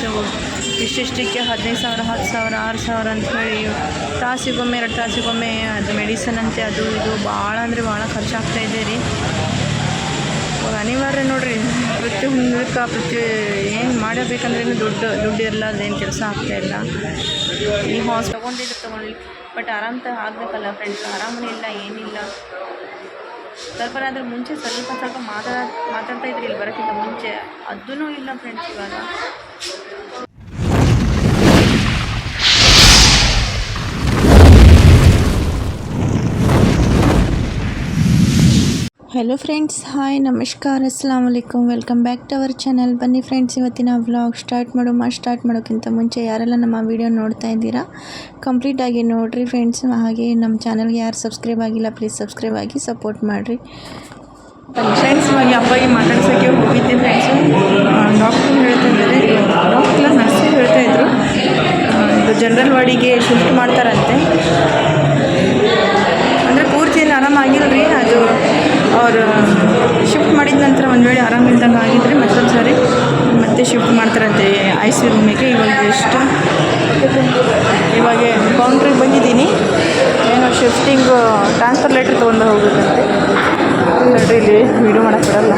Friends ಇಷ್ಟಿಷ್ಟಕ್ಕೆ ಹದಿನೈದು ಸಾವಿರ, ಹತ್ತು ಸಾವಿರ, ಆರು ಸಾವಿರ ಅಂತ ಹೇಳಿ ತಾಸಿಗೊಮ್ಮೆ, ಎರಡು ತಾಸಿಗೊಮ್ಮೆ ಅದು ಮೆಡಿಸನ್ ಅಂತೆ, ಅದು ಇದು ಭಾಳ ಅಂದರೆ ಭಾಳ ಖರ್ಚಾಗ್ತಾ ಇದೆ ರೀ. ಅನಿವಾರ್ಯ ಪ್ರತಿ ಮುಂದಕ್ಕೆ ಪ್ರತಿ ಏನು ಮಾಡಬೇಕಂದ್ರೆ ದುಡ್ಡು ದುಡ್ಡು ಇರಲ್ಲ ಅದೇನು ಕೆಲಸ ಆಗ್ತಾ ಇಲ್ಲ. ಈ ಹಾಸ್ ತೊಗೊಂಡಿದ್ದು ತೊಗೊಂಡಿ ಬಟ್ ಆರಾಮ ತ ಆಗಬೇಕಲ್ಲ ಫ್ರೆಂಡ್ಸ್ ಆರಾಮನೇ ಇಲ್ಲ, ಏನಿಲ್ಲ. ಸ್ವಲ್ಪ ಅದ್ರ ಮುಂಚೆ ಸ್ವಲ್ಪ ಸ್ವಲ್ಪ ಮಾತಾಡ, ಮಾತಾಡ್ತಾ ಇದ್ರಿ ಇಲ್ಲಿ ಬರೋಕ್ಕಿಂತ ಮುಂಚೆ. ಅದೂ ಇಲ್ಲ ಫ್ರೆಂಡ್ಸ್ ಇವಾಗ. ಹೆಲೋ ಫ್ರೆಂಡ್ಸ್ ಹಾಯ್ ನಮಸ್ಕಾರ ಅಸ್ಲಾಂ ವಲೈಕಮ್ welcome back to our channel ಬನ್ನಿ ಫ್ರೆಂಡ್ಸ್ ಇವತ್ತಿನ ವ್ಲಾಗ್ ಸ್ಟಾರ್ಟ್ ಮಾಡೋ ಮಾ ಸ್ಟಾರ್ಟ್ ಮಾಡೋಕ್ಕಿಂತ ಮುಂಚೆ ಯಾರೆಲ್ಲ ನಮ್ಮ ವಿಡಿಯೋ ನೋಡ್ತಾ ಇದ್ದೀರಾ ಕಂಪ್ಲೀಟಾಗಿ ನೋಡಿರಿ ಫ್ರೆಂಡ್ಸ್ ಹಾಗೆ ನಮ್ಮ ಚಾನಲ್ಗೆ ಯಾರು ಸಬ್ಸ್ಕ್ರೈಬ್ ಆಗಿಲ್ಲ ಪ್ಲೀಸ್ ಸಬ್ಸ್ಕ್ರೈಬ್ ಆಗಿ ಸಪೋರ್ಟ್ ಮಾಡಿರಿ. ಫ್ರೆಂಡ್ಸ್ ಇವಾಗ ಅಪ್ಪಗೆ ಮಾತಾಡ್ಸೋಕ್ಕೆ ಹೋಗಿದ್ದೆ ಫ್ರೆಂಡ್ಸು ಡಾಕ್ಟ್ರು ಹೇಳ್ತಾ ಇದ್ದಾರೆ. ಡಾಕ್ಟ್ರ್ ನರ್ಸು ಹೇಳ್ತಾ ಇದ್ರು. ಇದು ಜನರಲ್ ವಾರ್ಡಿಗೆ ಶಿಫ್ಟ್ ಮಾಡ್ತಾರಂತೆ. ಅಂದರೆ ಪೂರ್ತಿ ಏನು ಆರಾಮಾಗಿಲ್ಲ ರೀ ಅದು ಅವರು ಶಿಫ್ಟ್ ಮಾಡಿದ ನಂತರ ಒಂದು ವೇಳೆ ಆರಾಮಿಲ್ದಂಗೆ ಆಗಿದ್ದರೆ ಮತ್ತೊಂದು ಸಾರಿ ಮತ್ತೆ ಶಿಫ್ಟ್ ಮಾಡ್ತಾರಂತೆ ಐ ಸಿ ರೂಮಿಗೆ ಇವಾಗ ಇಷ್ಟ ಇವಾಗ ಕೌಂಟ್ರಿಗೆ ಬಂದಿದ್ದೀನಿ. ಏನೋ ಶಿಫ್ಟಿಂಗು ಟ್ರಾನ್ಸ್ಫರ್ ಲೆಟ್ರ್ ತೊಗೊಂಡು ಹೋಗಬೇಕಂತೆ. ನೋಡ್ರಿ ಇಲ್ಲಿ ವೀಡಿಯೋ ಮಾಡೋಕ್ಕೆ ಬರಲ್ಲ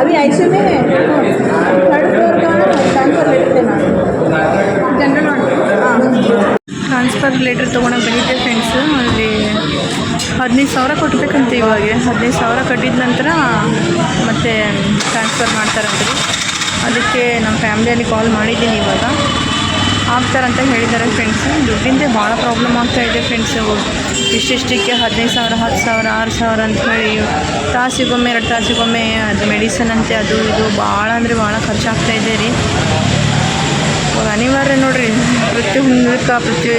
ಅದೇ ಐ ಸಿ ಟ್ರಾನ್ಸ್ಫರ್ ಲೆಟ್ರ್ ತೊಗೊಳಕ್ಕೆ ಬಂದಿದ್ದೆ ಫ್ರೆಂಡ್ಸು ಅಲ್ಲಿ ಹದಿನೈದು ಸಾವಿರ ಕೊಟ್ಬೇಕಂತೆ ಇವಾಗ. ಹದಿನೈದು ಸಾವಿರ ಕಟ್ಟಿದ ನಂತರ ಮತ್ತೆ ಟ್ರಾನ್ಸ್ಫರ್ ಮಾಡ್ತಾರಂತೆ. ಅದಕ್ಕೆ ನಮ್ಮ ಫ್ಯಾಮ್ಲಿಯಲ್ಲಿ ಕಾಲ್ ಮಾಡಿದ್ದೀನಿ ಇವಾಗ. ಆಗ್ತಾರಂತ ಹೇಳಿದ್ದಾರೆ ಫ್ರೆಂಡ್ಸ್ ದುಡ್ಡಿಂದ ಭಾಳ ಪ್ರಾಬ್ಲಮ್ ಆಗ್ತಾ ಇದೆ ಫ್ರೆಂಡ್ಸು ಇಷ್ಟಿಷ್ಟಕ್ಕೆ ಹದಿನೈದು ಸಾವಿರ, ಹತ್ತು ಸಾವಿರ, ಆರು ಸಾವಿರ ಅಂತ ಹೇಳಿ ತಾಸಿಗೊಮ್ಮೆ, ಎರಡು ತಾಸಿಗೊಮ್ಮೆ ಅದು ಮೆಡಿಸನ್ ಅಂತೆ, ಅದು ಇದು ಭಾಳ ಅಂದರೆ ಭಾಳ ಖರ್ಚಾಗ್ತಾ ಇದೆ ರೀ. ಇವಾಗ ಅನಿವಾರ್ಯ ನೋಡ್ರಿ, ಪ್ರತಿಯೊಂದಕ್ಕೆ ಪ್ರತಿ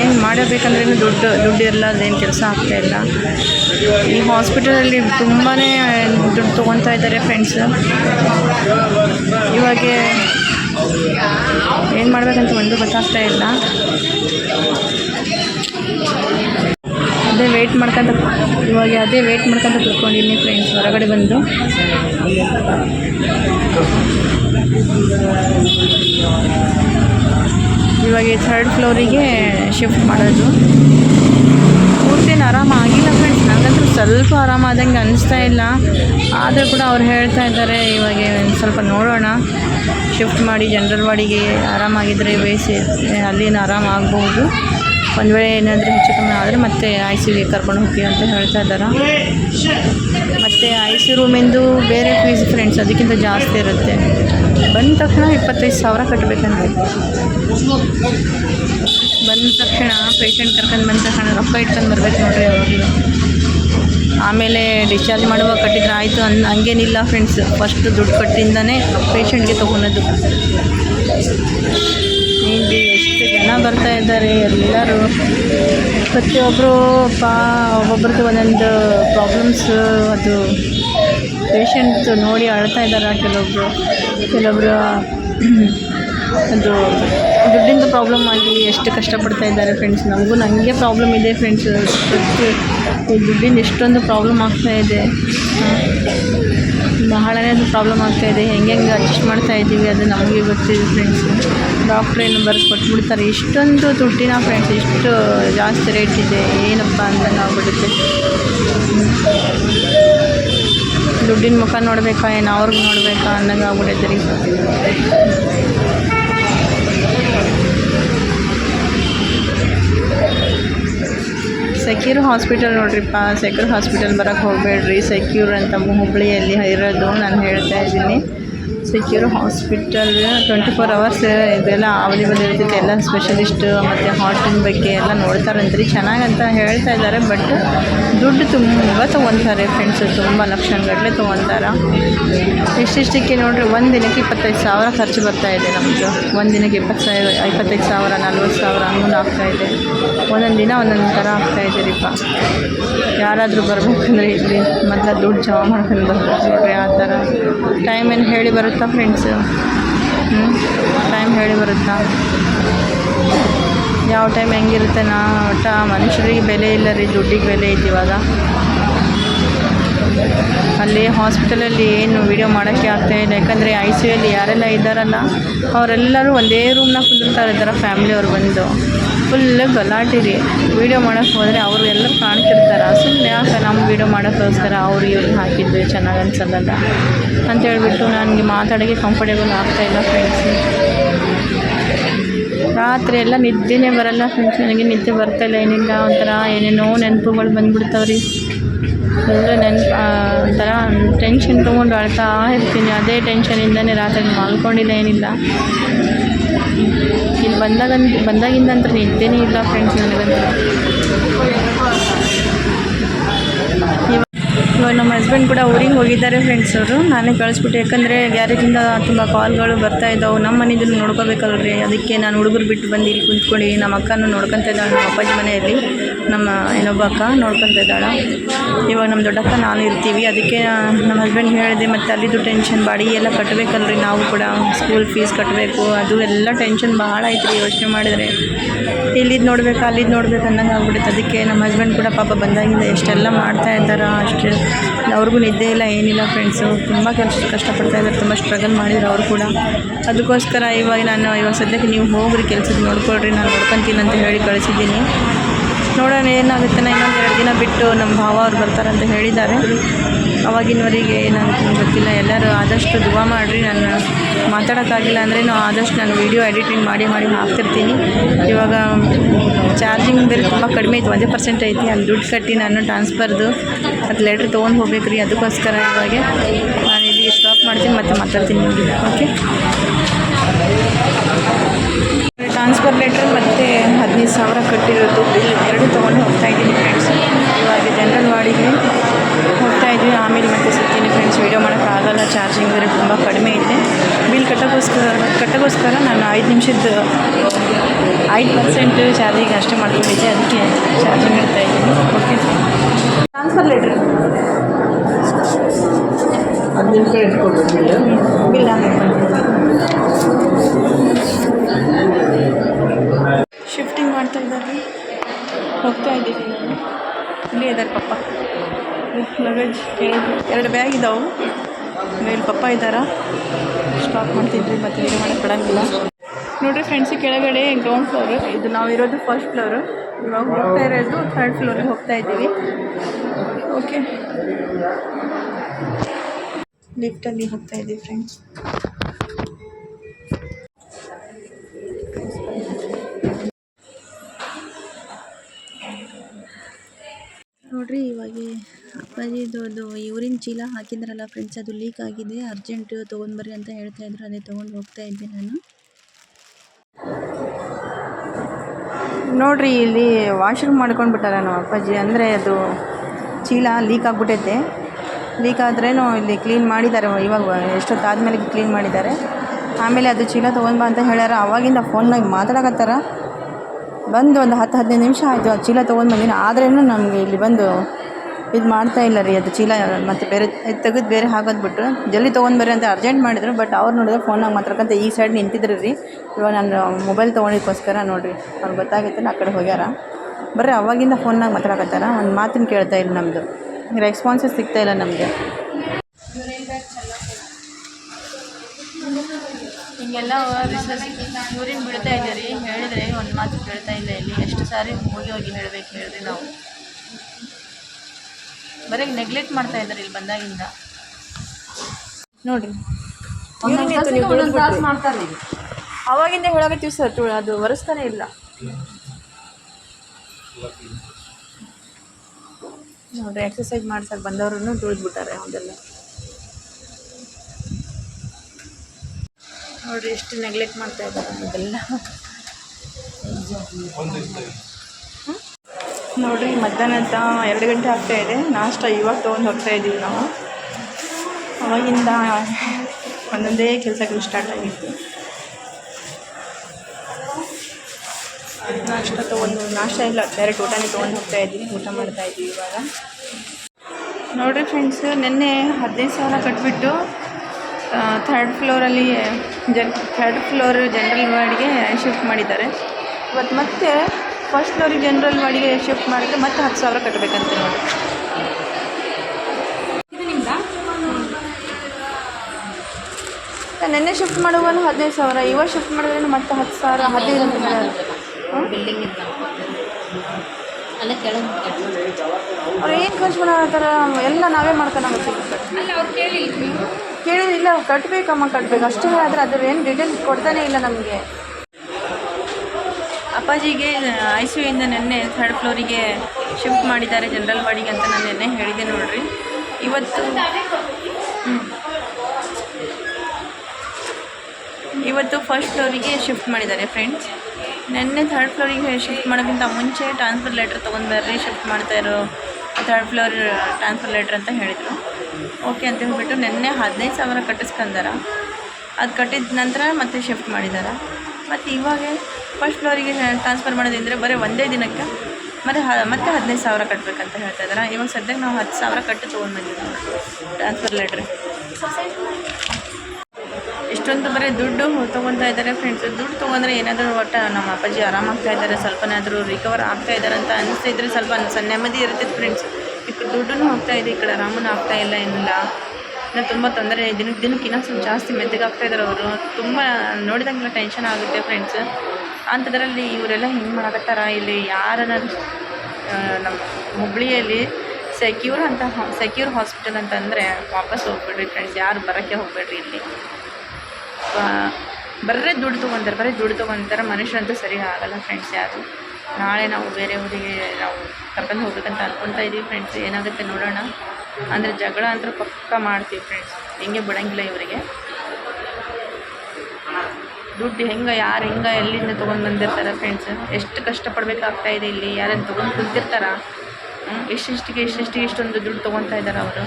ಏನು ಮಾಡಬೇಕಂದ್ರೆ ದುಡ್ಡು ದುಡ್ಡು ಇರಲ್ಲ ಅದೇನು ಕೆಲಸ ಆಗ್ತಾ ಇಲ್ಲ. ಈ ಹಾಸ್ಪಿಟಲಲ್ಲಿ ತುಂಬಾ ದುಡ್ಡು ತೊಗೊತಾ ಇದ್ದಾರೆ ಫ್ರೆಂಡ್ಸ್ ಇವಾಗ ಏನು ಮಾಡಬೇಕಂತ ಒಂದು ಗೊತ್ತಾಗ್ತಾ ಇಲ್ಲ. ಅದೇ ವೆಯ್ಟ್ ಮಾಡ್ಕೊಂತ ಇವಾಗ ಅದೇ ವೆಯ್ಟ್ ಮಾಡ್ಕೊಂತ ಕೂತ್ಕೊಂಡಿದ್ದೀನಿ ಫ್ರೆಂಡ್ಸ್ ಹೊರಗಡೆ ಬಂದು. ಇವಾಗ ಥರ್ಡ್ ಫ್ಲೋರಿಗೆ ಶಿಫ್ಟ್ ಮಾಡೋದು. ಪೂರ್ತಿನ ಆರಾಮಾಗಿಲ್ಲ ಫ್ರೆಂಡ್ಸ್ ನನಗಂತೂ ಸ್ವಲ್ಪ ಆರಾಮಾದಂಗೆ ಅನಿಸ್ತಾ ಇಲ್ಲ. ಆದರೂ ಕೂಡ ಅವ್ರು ಹೇಳ್ತಾ ಇದ್ದಾರೆ, ಇವಾಗ ಸ್ವಲ್ಪ ನೋಡೋಣ. ಶಿಫ್ಟ್ ಮಾಡಿ ಜನರಲ್ ವಾರ್ಡಿಗೆ ಆರಾಮಾಗಿದ್ದರೆ ಬೇಸಿ ಅಲ್ಲಿನ ಆರಾಮ ಆಗಬಹುದು ಒಂದು ವೇಳೆ ಏನಾದರೂ ಹೆಚ್ಚು ಕಮ್ಮಿ ಆದರೆ ಮತ್ತೆ ಐ ಸಿ ಯುಗೆ ಕರ್ಕೊಂಡು ಹೋಗಿ ಅಂತ ಹೇಳ್ತಾ ಇದ್ದಾರೆ? ಮತ್ತು ಐ ಸಿ ರೂಮಿಂದು ಬೇರೆ ಫೀಸ್ ಫ್ರೆಂಡ್ಸ್ ಅದಕ್ಕಿಂತ ಜಾಸ್ತಿ ಇರುತ್ತೆ. ಬಂದ ತಕ್ಷಣ ಇಪ್ಪತ್ತೈದು ಸಾವಿರ ಕಟ್ಟಬೇಕಂತ ಬಂದ ತಕ್ಷಣ ಪೇಷಂಟ್ ಕರ್ಕೊಂಡು ಬಂದ ತಕ್ಷಣ ರೊಕ್ಕ ಇಟ್ಕೊಂಡು ಬರ್ಬೇಕು ನೋಡ್ರಿ ಅವಾಗಲೂ ಆಮೇಲೆ ಡಿಸ್ಚಾರ್ಜ್ ಮಾಡುವಾಗ ಕಟ್ಟಿದ್ರೆ ಆಯಿತು ಅನ್ ಹಂಗೇನಿಲ್ಲ ಫ್ರೆಂಡ್ಸ್ ಫಸ್ಟ್ ದುಡ್ಡು ಕಟ್ಟಿಂದನೇ ಪೇಷಂಟ್ಗೆ ತೊಗೊಳೋದು. ಇಲ್ಲಿ ಎಷ್ಟು ಜನ ಬರ್ತಾ ಇದ್ದಾರೆ, ಎಲ್ಲರೂ. ಪ್ರತಿಯೊಬ್ಬರು ಪಾ ಒಬ್ಬೊಬ್ರದ್ದು ಒಂದೊಂದು ಪ್ರಾಬ್ಲಮ್ಸ್ ಅದು ಪೇಷಂಟ್ ನೋಡಿ ಅಳ್ತಾ ಇದ್ದಾರೆ ಕೆಲವೊಬ್ಬರು ಕೆಲವೊಬ್ಬರು ಅದು ದುಡ್ಡಿಂದು ಪ್ರಾಬ್ಲಮ್ ಆಗಿ ಎಷ್ಟು ಕಷ್ಟಪಡ್ತಾ ಇದ್ದಾರೆ ಫ್ರೆಂಡ್ಸ್ ನಮಗೂ ನನಗೆ ಪ್ರಾಬ್ಲಮ್ ಇದೆ ಫ್ರೆಂಡ್ಸ್ ಪ್ರತಿ ದುಡ್ಡಿಂದ ಎಷ್ಟೊಂದು ಪ್ರಾಬ್ಲಮ್ ಆಗ್ತಾ ಇದೆ. ಬಹಳನೇ ಅದು ಪ್ರಾಬ್ಲಮ್ ಇದೆ. ಹೆಂಗೆ ಹೆಂಗೆ ಅಡ್ಜಸ್ಟ್ ಮಾಡ್ತಾ ಇದ್ದೀವಿ ಅದು ನಮಗೆ ಗೊತ್ತಿದೆ ಫ್ರೆಂಡ್ಸ್ ಡಾಕ್ಟ್ರ್ ಏನು ಬರೆದು ಕೊಟ್ಬಿಡ್ತಾರೆ. ಇಷ್ಟೊಂದು ದುಡ್ಡಿನ ಫ್ರೆಂಡ್ಸ್ ಇಷ್ಟು ಜಾಸ್ತಿ ರೇಟ್ ಇದೆ. ಏನಪ್ಪ ಅಂದಂಗೆ ಆಗ್ಬಿಡುತ್ತೆ ದುಡ್ಡಿನ ಮುಖ ನೋಡಬೇಕಾ, ಏನು ಅವ್ರಿಗೆ ನೋಡಬೇಕಾ ಅನ್ನಂಗೆ ಆಗ್ಬಿಡುತ್ತೆ ರೀ ಸೆಕ್ಯೂರ್ ಹಾಸ್ಪಿಟಲ್ ನೋಡ್ರಿಪ್ಪ. ಸೆಕ್ಯೂರ್ ಹಾಸ್ಪಿಟಲ್ ಬರೋಕ್ಕೆ ಹೋಗಬೇಡ್ರಿ. ಸೆಕ್ಯೂರ್ ಅಂತ ಹುಬ್ಬಳ್ಳಿಯಲ್ಲಿ ಇರೋದು ನಾನು ಹೇಳ್ತಾ ಇದ್ದೀನಿ. Secure hospital twenty four hours ಇದೆಲ್ಲ ಅವೈಲೇಬಲ್ ಇರ್ತೈತೆ ಎಲ್ಲ ಸ್ಪೆಷಲಿಸ್ಟ್ ಮತ್ತು ಹಾರ್ಟಿನ ಬಗ್ಗೆ ಎಲ್ಲ ನೋಡ್ತಾರಂತ್ರಿ. ಚೆನ್ನಾಗಂತ ಹೇಳ್ತಾ ಇದ್ದಾರೆ ಬಟ್ ದುಡ್ಡು ತುಂಬ ತೊಗೊತಾರೆ ಫ್ರೆಂಡ್ಸು ತುಂಬ ಲಕ್ಷಗಟ್ಟಲೆ ತೊಗೊತಾರೆ. ಎಷ್ಟಿಷ್ಟಕ್ಕೆ ನೋಡಿರಿ, ಒಂದು ದಿನಕ್ಕೆ ಇಪ್ಪತ್ತೈದು ಸಾವಿರ ಖರ್ಚು ಬರ್ತಾ ಇದೆ ನಮ್ಮದು ಒಂದು ದಿನಕ್ಕೆ ಇಪ್ಪತ್ತು ಸಾವಿರ, ಇಪ್ಪತ್ತೈದು ಸಾವಿರ, ನಲ್ವತ್ತು ಸಾವಿರ ಹಂಗೂ ಆಗ್ತಾ ಇದೆ. ಒಂದೊಂದು ದಿನ ಒಂದೊಂದು ಥರ ಆಗ್ತಾ ಇದೆ ರೀಪ ಯಾರಾದರೂ ಬರ್ಬೇಕಂದ್ರೆ ಇಲ್ಲಿ ಮೊದಲ ದುಡ್ಡು ಜಮಾ ಮಾಡ್ಕೊಂಡು ಬರ್ಬೇಕು ನೋಡ್ರಿ, ಆ ಥರ ಟೈಮ್ ಏನು ಹೇಳಿ ಬರುತ್ತಾ? ಫ್ರೆಂಡ್ಸು ಹ್ಞೂ ಟೈಮ್ ಹೇಳಿ ಬರುತ್ತಾ? ಯಾವ ಟೈಮ್ ಹೆಂಗಿರುತ್ತೆ? ನಾ ಒಟ್ಟ ಮನುಷ್ಯರಿಗೆ ಬೆಲೆ ಇಲ್ಲ ರೀ, ದುಡ್ಡಿಗೆ ಬೆಲೆ ಐತಿ ಇವಾಗ. ಅಲ್ಲಿ ಹಾಸ್ಪಿಟಲಲ್ಲಿ ಏನು ವೀಡಿಯೋ ಮಾಡೋಕ್ಕೆ ಆಗ್ತಾಯಿಲ್ಲ ಯಾಕಂದರೆ ಐ ಸಿ ಯಲ್ಲಿ ಯಾರೆಲ್ಲ ಇದ್ದಾರಲ್ಲ, ಅವರೆಲ್ಲರೂ ಒಂದೇ ರೂಮ್ನಾಗ ಕುಂದಿರ್ತಾರೆ ಇದ್ದಾರೆ ಫ್ಯಾಮಿಲಿಯವ್ರು ಬಂದು. ಫುಲ್ ಗಲಾಟೆ ರೀ ವೀಡಿಯೋ ಮಾಡೋಕ್ಕೆ ಹೋದರೆ ಅವರು ಎಲ್ಲರೂ ಕಾಣ್ತಿರ್ತಾರೆ. ಸುಮ್ಮನೆ ಯಾಕೆ ನಮ್ಮ ವೀಡಿಯೋ ಮಾಡೋಕ್ಕೋಸ್ಕರ ಅವ್ರು ಇವ್ರಿಗೆ ಹಾಕಿದ್ವಿ ಚೆನ್ನಾಗಿ ಅನ್ಸಲ್ಲ ಅಂತ ಹೇಳ್ಬಿಟ್ಟು ನನಗೆ ಮಾತಾಡೋಕ್ಕೆ ಕಂಫರ್ಟೇಬಲ್ ಆಗ್ತಾಯಿಲ್ಲ ಫ್ರೆಂಡ್ಸ್ ರಾತ್ರಿ ಎಲ್ಲ ನಿದ್ದೆನೇ ಬರಲ್ಲ ಫ್ರೆಂಡ್ಸ್ ನನಗೆ ನಿದ್ದೆ ಬರ್ತಾಯಿಲ್ಲ ಏನಿಲ್ಲ, ಒಂಥರ ಏನೇನೋ ನೆನಪುಗಳು ಬಂದ್ಬಿಡ್ತಾವ್ರಿ. ಎಲ್ಲ ನೆನ್ಪು ಒಂಥರ ಟೆನ್ಷನ್ ತೊಗೊಂಡು ಅಳ್ತಾ ಇರ್ತೀನಿ. ಅದೇ ಟೆನ್ಷನಿಂದನೇ ರಾತ್ರಿ ಮಲ್ಕೊಂಡಿಲ್ಲ ಏನಿಲ್ಲ. ಬಂದಾಗ ಬಂದಾಗಿಂದ ಅಂತ ನಿದ್ದೆನೇ ಇಲ್ಲ ಫ್ರೆಂಡ್ಸ್ ನನಗಂತೂ ಇವಾಗ ನಮ್ಮ ಹಸ್ಬೆಂಡ್ ಕೂಡ ಊರಿಗೆ ಹೋಗಿದ್ದಾರೆ ಫ್ರೆಂಡ್ಸ್ ಅವರು. ನಾನೇ ಕಳಿಸ್ಬಿಟ್ಟು. ಯಾಕಂದರೆ ಗ್ಯಾರೇಜಿಂದ ತುಂಬ ಕಾಲ್ಗಳು ಬರ್ತಾ ಇದ್ದಾವೆ. ನಮ್ಮ ಮನೇದನ್ನು ನೋಡ್ಕೋಬೇಕಲ್ರಿ. ಅದಕ್ಕೆ ನಾನು ಹುಡುಗರು ಬಿಟ್ಟು ಬಂದು ಇಲ್ಲಿ ಕುಂತ್ಕೊಂಡು ನಮ್ಮ ಅಕ್ಕನೂ ನೋಡ್ಕೊತ ಇದ್ದಾಳೆ. ನಮ್ಮ ಅಪ್ಪಾಜಿ ಮನೆಯಲ್ಲಿ. ನಮ್ಮ ಇನ್ನೊಬ್ಬ ಅಕ್ಕ ನೋಡ್ಕೊತ ಇದ್ದಾಳೆ. ಇವಾಗ ನಮ್ಮ ದೊಡ್ಡಕ್ಕ ನಾನು ಇರ್ತೀವಿ. ಅದಕ್ಕೆ ನಮ್ಮ ಹಸ್ಬೆಂಡ್ ಹೇಳಿದೆ, ಮತ್ತು ಅಲ್ಲಿದ್ದು ಟೆನ್ಷನ್ ಬಾಡಿಗೆ ಎಲ್ಲ ಕಟ್ಟಬೇಕಲ್ರಿ ನಾವು ಕೂಡ ಸ್ಕೂಲ್ ಫೀಸ್ ಕಟ್ಟಬೇಕು ಅದು ಎಲ್ಲ ಟೆನ್ಷನ್ ಭಾಳ ಐತ್ರಿ ಯೋಚನೆ ಮಾಡಿದರೆ. ಇಲ್ಲಿದ್ದು ನೋಡ್ಬೇಕು ಅಲ್ಲಿದ್ದು ನೋಡ್ಬೇಕು ಅನ್ನಂಗೆ ಆಗ್ಬಿಡುತ್ತೆ. ಅದಕ್ಕೆ ನಮ್ಮ ಹಸ್ಬೆಂಡ್ ಕೂಡ ಪಾಪ ಬಂದಾಗಿಂದ ಎಷ್ಟೆಲ್ಲ ಮಾಡ್ತಾ ಇದ್ದಾರೆ, ಅಷ್ಟು ಅವ್ರಿಗೂ ನಿದ್ದೆ ಇಲ್ಲ, ಏನಿಲ್ಲ ಫ್ರೆಂಡ್ಸು ತುಂಬ ಕೆಲಸ ಕಷ್ಟಪಡ್ತಾ ಇದ್ದಾರೆ, ತುಂಬ ಸ್ಟ್ರಗಲ್ ಮಾಡಿದ್ರು ಅವರು ಕೂಡ. ಅದಕ್ಕೋಸ್ಕರ ಇವಾಗ ನಾನು, ಇವಾಗ ಸದ್ಯಕ್ಕೆ ನೀವು ಹೋಗ್ರಿ, ಕೆಲ್ಸದ ನೋಡ್ಕೊಳ್ರಿ, ನಾನು ನೋಡ್ಕೊತೀನಿ ಅಂತ ಹೇಳಿ ಕಳಿಸಿದ್ದೀನಿ. ನೋಡೋಣ ಏನಾಗುತ್ತೆ ಇನ್ನೊಂದು ಎರಡು ದಿನ ಬಿಟ್ಟು ನಮ್ಮ ಭಾವ ಅವ್ರು ಬರ್ತಾರಂತ ಹೇಳಿದ್ದಾರೆ. ಅವಾಗಿನವರೆಗೆ ಏನಂತ ಗೊತ್ತಿಲ್ಲ. ಎಲ್ಲರೂ ಆದಷ್ಟು ದುವಾ ಮಾಡಿರಿ, ನಾನು ಮಾತಾಡೋಕ್ಕಾಗಿಲ್ಲ ಅಂದರೆ ನಾವು ಆದಷ್ಟು ನಾನು ವೀಡಿಯೋ ಎಡಿಟಿಂಗ್ ಮಾಡಿ ಮಾಡಿ ಹಾಕ್ತಿರ್ತೀನಿ. ಇವಾಗ ಚಾರ್ಜಿಂಗ್ ಬೇರೆ ತುಂಬ ಕಡಿಮೆ ಐತೆ, ಒಂದೇ ಪರ್ಸೆಂಟ್ ಐತಿ. ಅಲ್ಲಿ ದುಡ್ಡು ಕಟ್ಟಿ ನಾನು ಟ್ರಾನ್ಸ್ಫರ್ದು ಅದು ಲೆಟ್ರ್ ತೊಗೊಂಡು ಹೋಗ್ಬೇಕು ರೀ ಅದಕ್ಕೋಸ್ಕರ ಇವಾಗ ನಾನು ಇಲ್ಲಿಗೆ ಸ್ಟಾಪ್ ಮಾಡ್ತೀನಿ, ಮತ್ತೆ ಮಾತಾಡ್ತೀನಿ ನಿಮಗೆ. ಓಕೆ ಟ್ರಾನ್ಸ್ಫರ್ ಲೆಟ್ರ್ ಮತ್ತು ಹದಿನೈದು ಸಾವಿರ ಕಟ್ಟಿರೋದು ಬಿಲ್ ಎರಡು ತೊಗೊಂಡು ಹೋಗ್ತಾ ಇದ್ದೀನಿ ಫ್ರೆಂಡ್ಸ್ ಇವಾಗ ಜನರಲ್ ವಾರ್ಡಿಗೆ ಇದ್ವಿ ಆಮೇಲೆ ಮತ್ತೆ ಸಿಗ್ತೀನಿ ಫ್ರೆಂಡ್ಸ್ ವೀಡಿಯೋ ಮಾಡೋಕ್ಕಾಗಲ್ಲ ಚಾರ್ಜಿಂಗ್ ಬೇರೆ ತುಂಬ ಕಡಿಮೆ ಇದೆ ಬಿಲ್ ಕಟ್ಟೋಕ್ಕೋಸ್ಕರ ಕಟ್ಟೋಕ್ಕೋಸ್ಕರ ನಾನು ಐದು ನಿಮಿಷದ ಐದು ಪರ್ಸೆಂಟ್ ಚಾರ್ಜಿಂಗ್ ಅಷ್ಟೇ ಮಾಡ್ಕೊಂಡಿದ್ದೆ. ಅದಕ್ಕೆ ಚಾರ್ಜಿಂಗ್ ಇಡ್ತಾ ಇದ್ದೀನಿ. Okay transfer letter bill shifting ಮಾಡ್ತಾ ಇದ್ದಾರೆ. ಹೋಗ್ತಾ ಇದ್ದೀವಿ. ನಾನು ಇಲ್ಲೇ ಇದ್ದಾರೆ ಪಪ್ಪ. ಲಗೇಜ್ ಎರಡು ಬ್ಯಾಗ್ ಇದ್ದಾವೆ ಮೇಲೆ ಪಪ್ಪ ಇದ್ದಾರ? ಸ್ಟಾಪ್ ಮಾಡ್ತಿದ್ವಿ ಮತ್ತೆ ಏನು ಮಾಡಕ್ಕೆ ಬಿಡಂಗಿಲ್ಲ. ನೋಡಿರಿ ಫ್ರೆಂಡ್ಸ್ ಕೆಳಗಡೆ ಗ್ರೌಂಡ್ ಫ್ಲೋರ್ ಇದು ನಾವು ಇರೋದು ಫಸ್ಟ್ ಫ್ಲೋರು ಇವಾಗ ಹೋಗ್ತಾ ಇರೋದು ಥರ್ಡ್ ಫ್ಲೋರಿಗೆ ಹೋಗ್ತಾ ಇದ್ದೀವಿ. ಓಕೆ ಲಿಫ್ಟಲ್ಲಿ ಹೋಗ್ತಾ ಇದ್ದೀವಿ ಫ್ರೆಂಡ್ಸ್ ನೋಡ್ರಿ ಇವಾಗ ಅದು ಯೂರಿನ್ ಚೀಲ ಹಾಕಿದ್ರಲ್ಲ ಫ್ರೆಂಡ್ಸ್ ಅದು ಲೀಕ್ ಆಗಿದೆ ಅರ್ಜೆಂಟ್ ತೊಗೊಂಡ್ಬರ್ರಿ ಅಂತ ಹೇಳ್ತಾ ಇದ್ರು, ಅದೇ ತೊಗೊಂಡು ಹೋಗ್ತಾ ಇದ್ದೆ ನಾನು. ನೋಡ್ರಿ, ಇಲ್ಲಿ ವಾಶ್ರೂಮ್ ಮಾಡ್ಕೊಂಡು ಬಿಟ್ಟಾರ ನಮ್ಮ ಅಪ್ಪಾಜಿ, ಅಂದರೆ ಅದು ಚೀಲ ಲೀಕ್ ಆಗಿಬಿಟ್ಟೈತೆ. ಲೀಕ್ ಆದ್ರೇನು ಇಲ್ಲಿ ಕ್ಲೀನ್ ಮಾಡಿದ್ದಾರೆ, ಇವಾಗ ಎಷ್ಟೊತ್ತಾದ್ಮೇಲೆ ಕ್ಲೀನ್ ಮಾಡಿದ್ದಾರೆ. ಆಮೇಲೆ ಅದು ಚೀಲ ತೊಗೊಂಡ್ಬಾ ಅಂತ ಹೇಳ್ಯಾರ, ಅವಾಗಿಂದ ಫೋನ್ನಾಗ ಮಾತಾಡಕತ್ತಾರ. ಬಂದು ಒಂದು ಹತ್ತು ಹದಿನೈದು ನಿಮಿಷ ಆಯಿತು, ಆ ಚೀಲ ತೊಗೊಂಡು ಬಂದಿನಿ, ಆದ್ರೇನು ನಮಗೆ ಇಲ್ಲಿ ಬಂದು ಇದು ಮಾಡ್ತಾ ಇಲ್ಲ ರೀ, ಅದು ಚೀಲ ಮತ್ತು ಬೇರೆ ತೆಗೆದು ಬೇರೆ ಹಾಕೋದು ಬಿಟ್ಟು ಜಲ್ದಿ ತೊಗೊಂಡು ಬರ್ರಿ ಅಂತ ಅರ್ಜೆಂಟ್ ಮಾಡಿದ್ರು ಬಟ್ ಅವ್ರು ನೋಡಿದ್ರೆ ಫೋನಾಗ ಮಾತ್ರಕ್ಕಂತ ಈ ಸೈಡ್ ನಿಂತಿದ್ರು ರೀ. ಇವಾಗ ನಾನು ಮೊಬೈಲ್ ತೊಗೊಂಡಿದ್ದಕ್ಕೋಸ್ಕರ ನೋಡಿರಿ, ಅವ್ರು ಗೊತ್ತಾಗಿತ್ತು ಆ ಕಡೆ ಹೋಗ್ಯಾರ. ಬರ್ರಿ, ಅವಾಗಿಂದ ಫೋನ್ನಾಗ ಮಾತಾಡಕತ್ತಾರ, ಒಂದು ಮಾತನ್ನು ಕೇಳ್ತಾ ಇಲ್ಲ ನಮ್ಮದು ರೆಸ್ಪಾನ್ಸಸ್ ಸಿಗ್ತಾ ಇಲ್ಲ ನಮಗೆ. ಹಿಂಗೆಲ್ಲ ಯೂರಿನ್ ಬಿಡ್ತಾ ಇದ್ದೀರಿ, ಹೇಳಿದ್ರೆ ಒಂದು ಮಾತು ಕೇಳ್ತಾ ಇಲ್ಲ ಇಲ್ಲಿ. ಎಷ್ಟು ಸಾರಿ ಹೋಗಿ ಹೋಗಿ ಹೇಳಬೇಕು ಹೇಳಿದ್ರೆ ನಾವು. ಬರೀ ನೆಗ್ಲೆಕ್ಟ್ ಮಾಡ್ತಾ ಇದ್ದಾರೆ ಇಲ್ಲಿ ಬಂದಾಗಿಂದ. ನೋಡ್ರಿ. ಬಿಟ್ರಿ. ಅವಾಗಿಂದ ಹೇಳಾಗತ್ತೀವಿ ಸರ್ ತುಳು ಅದು ಒರೆಸ್ತಾನೆ ಇಲ್ಲ. ನೋಡ್ರಿ ಎಕ್ಸಸೈಸ್ ಮಾಡ್ಸಕ್ಕೆ ಬಂದವ್ರು ತುಳಿದ್ಬಿಟ್ಟಾರೆ ಅವೆಲ್ಲ ನೋಡ್ರಿ ಎಷ್ಟು ನೆಗ್ಲೆಕ್ಟ್ ಮಾಡ್ತಾ ಇದ್ದಾರೆ ಅದೆಲ್ಲ? ನೋಡ್ರಿ ಮಧ್ಯಾಹ್ನದ ಎರಡು ಗಂಟೆ ಆಗ್ತಾ ಇದೆ. ನಾಷ್ಟ ಇವಾಗ ತೊಗೊಂಡು ಹೋಗ್ತಾ ಇದ್ದೀವಿ ನಾವು. ಅವಾಗಿಂದ ಒಂದೊಂದೇ ಕೆಲಸಗಳು ಸ್ಟಾರ್ಟ್ ಆಗಿತ್ತು. ನಾಷ್ಟ ತೊಗೊಂಡು, ನಾಷ್ಟ ಇಲ್ಲ ಡೈರೆಕ್ಟ್ ಊಟನೇ ತೊಗೊಂಡು ಹೋಗ್ತಾ ಇದ್ದೀವಿ ಊಟ ಮಾಡ್ತಾ ಇದ್ದೀವಿ ಇವಾಗ. ನೋಡಿರಿ ಫ್ರೆಂಡ್ಸ್ ನಿನ್ನೆ ಹದಿನೈದು ಸಾವಿರ ಕಟ್ಬಿಟ್ಟು ಥರ್ಡ್ ಫ್ಲೋರಲ್ಲಿ ಜನ್ ಥರ್ಡ್ ಫ್ಲೋರ್ ಜನರಲ್ ವಾರ್ಡ್ಗೆ ಶಿಫ್ಟ್ ಮಾಡಿದ್ದಾರೆ. ಇವತ್ತು ಮತ್ತೆ ಫಸ್ಟ್ ಫ್ಲೋರಿಗೆ ಜನರಲ್ ವಾರ್ಡಿಗೆ ಶಿಫ್ಟ್ ಮಾಡಿದ್ರೆ ಮತ್ತೆ ಹತ್ತು ಸಾವಿರ ಕಟ್ಟಬೇಕಂತ ನೋಡಿ. ನೆನ್ನೆ ಶಿಫ್ಟ್ ಮಾಡುವನು ಹದಿನೈದು ಸಾವಿರ ಇವಾಗ ಶಿಫ್ಟ್ ಮಾಡಿದ್ರೆ ಮತ್ತೆ ಹತ್ತು ಸಾವಿರ ಹದಿನೈದು ಅಂತ ಬಿಲ್ಡಿಂಗ್ ಅವ್ರು ಏನು ಖರ್ಚು ಮಾಡತ್ತಾರ ಎಲ್ಲ ನಾವೇ ನೀವು ಕೇಳಿದಿಲ್ಲ ಕಟ್ಟಬೇಕಮ್ಮ ಕಟ್ಟಬೇಕು ಅಷ್ಟೇ ಆದರೆ ಅದ್ರ ಏನು ಡೀಟೇಲ್ಸ್ ಕೊಡ್ತಾನೆ ಇಲ್ಲ ನಮಗೆ. ಅಪ್ಪಾಜಿಗೆ ಐ ಸಿ ಯುಯಿಂದ ನಿನ್ನೆ ಥರ್ಡ್ ಫ್ಲೋರಿಗೆ ಶಿಫ್ಟ್ ಮಾಡಿದ್ದಾರೆ ಜನರಲ್ ವಾರ್ಡಿಗೆ ಅಂತ ನಾನು ನಿನ್ನೆ ಹೇಳಿದೆ ನೋಡ್ರಿ. ಇವತ್ತು ಇವತ್ತು ಫಸ್ಟ್ ಫ್ಲೋರಿಗೆ ಶಿಫ್ಟ್ ಮಾಡಿದ್ದಾರೆ ಫ್ರೆಂಡ್ಸ್ ನಿನ್ನೆ ಥರ್ಡ್ ಫ್ಲೋರಿಗೆ ಶಿಫ್ಟ್ ಮಾಡೋಕ್ಕಿಂತ ಮುಂಚೆ ಟ್ರಾನ್ಸ್ಫರ್ ಲೆಟ್ರ್ ತೊಗೊಂಡ್ಬರ್ರಿ ಶಿಫ್ಟ್ ಮಾಡ್ತಾ ಇರೋ ಥರ್ಡ್ ಫ್ಲೋರ್ ಟ್ರಾನ್ಸ್ಫರ್ ಲೆಟ್ರ್ ಅಂತ ಹೇಳಿದರು. ಓಕೆ ಅಂತ ಹೇಳಿಬಿಟ್ಟು ನಿನ್ನೆ ಹದಿನೈದು ಸಾವಿರ ಕಟ್ಟಿಸ್ಕೊಂಡಾರ. ಅದು ಕಟ್ಟಿದ ನಂತರ ಮತ್ತೆ ಶಿಫ್ಟ್ ಮಾಡಿದ್ದಾರೆ ಮತ್ತು ಇವಾಗ ಫಸ್ಟ್ ಫ್ಲೋರಿಗೆ ಟ್ರಾನ್ಸ್ಫರ್ ಮಾಡೋದಂದರೆ ಬರೀ ಒಂದೇ ದಿನಕ್ಕೆ ಮತ್ತೆ ಹ, ಮತ್ತೆ ಹದಿನೈದು ಸಾವಿರ ಕಟ್ಟಬೇಕಂತ ಹೇಳ್ತಾ ಇದ್ದಾರೆ ಇವಾಗ ಸದ್ಯಕ್ಕೆ ನಾವು ಹತ್ತು ಸಾವಿರ ಕಟ್ಟು ತೊಗೊಂಡು ಬಂದಿದ್ದೀವಿ ಟ್ರಾನ್ಸ್ಫರ್ ಲೆಟ್ರ್. ಇಷ್ಟೊಂದು ಬರೀ ದುಡ್ಡು ತೊಗೊತಾ ಇದ್ದಾರೆ ಫ್ರೆಂಡ್ಸ್. ದುಡ್ಡು ತೊಗೊಂಡ್ರೆ ಏನಾದರೂ ಒಟ್ಟು ನಮ್ಮ ಅಪ್ಪಾಜಿ ಆರಾಮಾಗ್ತಾ ಇದ್ದಾರೆ. ಸ್ವಲ್ಪನಾದರೂ ರಿಕವರ್ ಆಗ್ತಾ ಇದ್ದಾರೆ ಅಂತ ಅನಿಸ್ತಿದ್ರೆ ಸ್ವಲ್ಪ ನೆಮ್ಮದಿ ಇರ್ತಿತ್ತು ಫ್ರೆಂಡ್ಸ್. ಈ ದುಡ್ಡು ಹೋಗ್ತಾ ಇದೆ ಈ ಕಡೆ ಆರಾಮನೂ ಆಗ್ತಾ ಇಲ್ಲ, ಏನಿಲ್ಲ. ಇನ್ನು ತುಂಬ ತೊಂದರೆ ದಿನಕ್ಕೆ ದಿನಕ್ಕೆ ಇನ್ನೂ ಸ್ವಲ್ಪ ಜಾಸ್ತಿ ಮೆತ್ತಗಾಗ್ತಾ ಇದ್ದಾರೆ ಅವರು. ತುಂಬ ನೋಡಿದಂಗೆಲ್ಲ ಟೆನ್ಷನ್ ಆಗುತ್ತೆ ಫ್ರೆಂಡ್ಸ್. ಅಂಥದ್ರಲ್ಲಿ ಇವರೆಲ್ಲ ಹಿಂಗೆ ಮಾಡಕತ್ತಾರ? ಇಲ್ಲಿ ಯಾರನ್ನ ನಮ್ಮ ಹುಬ್ಬಳ್ಳಿಯಲ್ಲಿ ಸೆಕ್ಯೂರ್ ಅಂತ ಸೆಕ್ಯೂರ್ ಹಾಸ್ಪಿಟಲ್ ಅಂತಂದರೆ ವಾಪಸ್ ಹೋಗ್ಬೇಡ್ರಿ ಫ್ರೆಂಡ್ಸ್ ಯಾರು ಬರೋಕ್ಕೆ ಹೋಗ್ಬೇಡ್ರಿ ಇಲ್ಲಿ. ಬರ್ರೆ ಬರೀ ದುಡ್ಡು ತೊಗೊತಾರೆ ಬರೀ ದುಡ್ಡು ತೊಗೊತಾರೆ ಮನುಷ್ಯರಂತೂ ಸರಿ ಆಗಲ್ಲ ಫ್ರೆಂಡ್ಸ್ ಯಾರು. ನಾಳೆ ನಾವು ಬೇರೆ ಊರಿಗೆ ನಾವು ಕರ್ಕೊಂಡು ಹೋಗ್ಬೇಕಂತ ಅನ್ಕೊತಾ ಇದ್ದೀವಿ ಫ್ರೆಂಡ್ಸ್ ಏನಾಗುತ್ತೆ ನೋಡೋಣ. ಅಂದರೆ ಜಗಳ ಅಂತೂ ಪಕ್ಕ ಮಾಡ್ತೀವಿ ಫ್ರೆಂಡ್ಸ್ ಹೆಂಗೆ ಬಿಡೋಂಗಿಲ್ಲ ಇವರಿಗೆ. ದುಡ್ಡು ಹೆಂಗೆ, ಯಾರು ಹೆಂಗೆ, ಎಲ್ಲಿಂದ ತೊಗೊಂಡು ಬಂದಿರ್ತಾರೆ ಫ್ರೆಂಡ್ಸ್ ಎಷ್ಟು ಕಷ್ಟಪಡಬೇಕಾಗ್ತಾ ಇದೆ ಇಲ್ಲಿ? ಯಾರನ್ನು ತೊಗೊಂಡು ಕುಂತಿರ್ತಾರ ಎಷ್ಟೆಷ್ಟಿಗೆ ಎಷ್ಟೆಷ್ಟಿಗೆ ಇಷ್ಟೊಂದು ದುಡ್ಡು ತೊಗೊತಾ ಇದ್ದಾರೆ ಅವರು?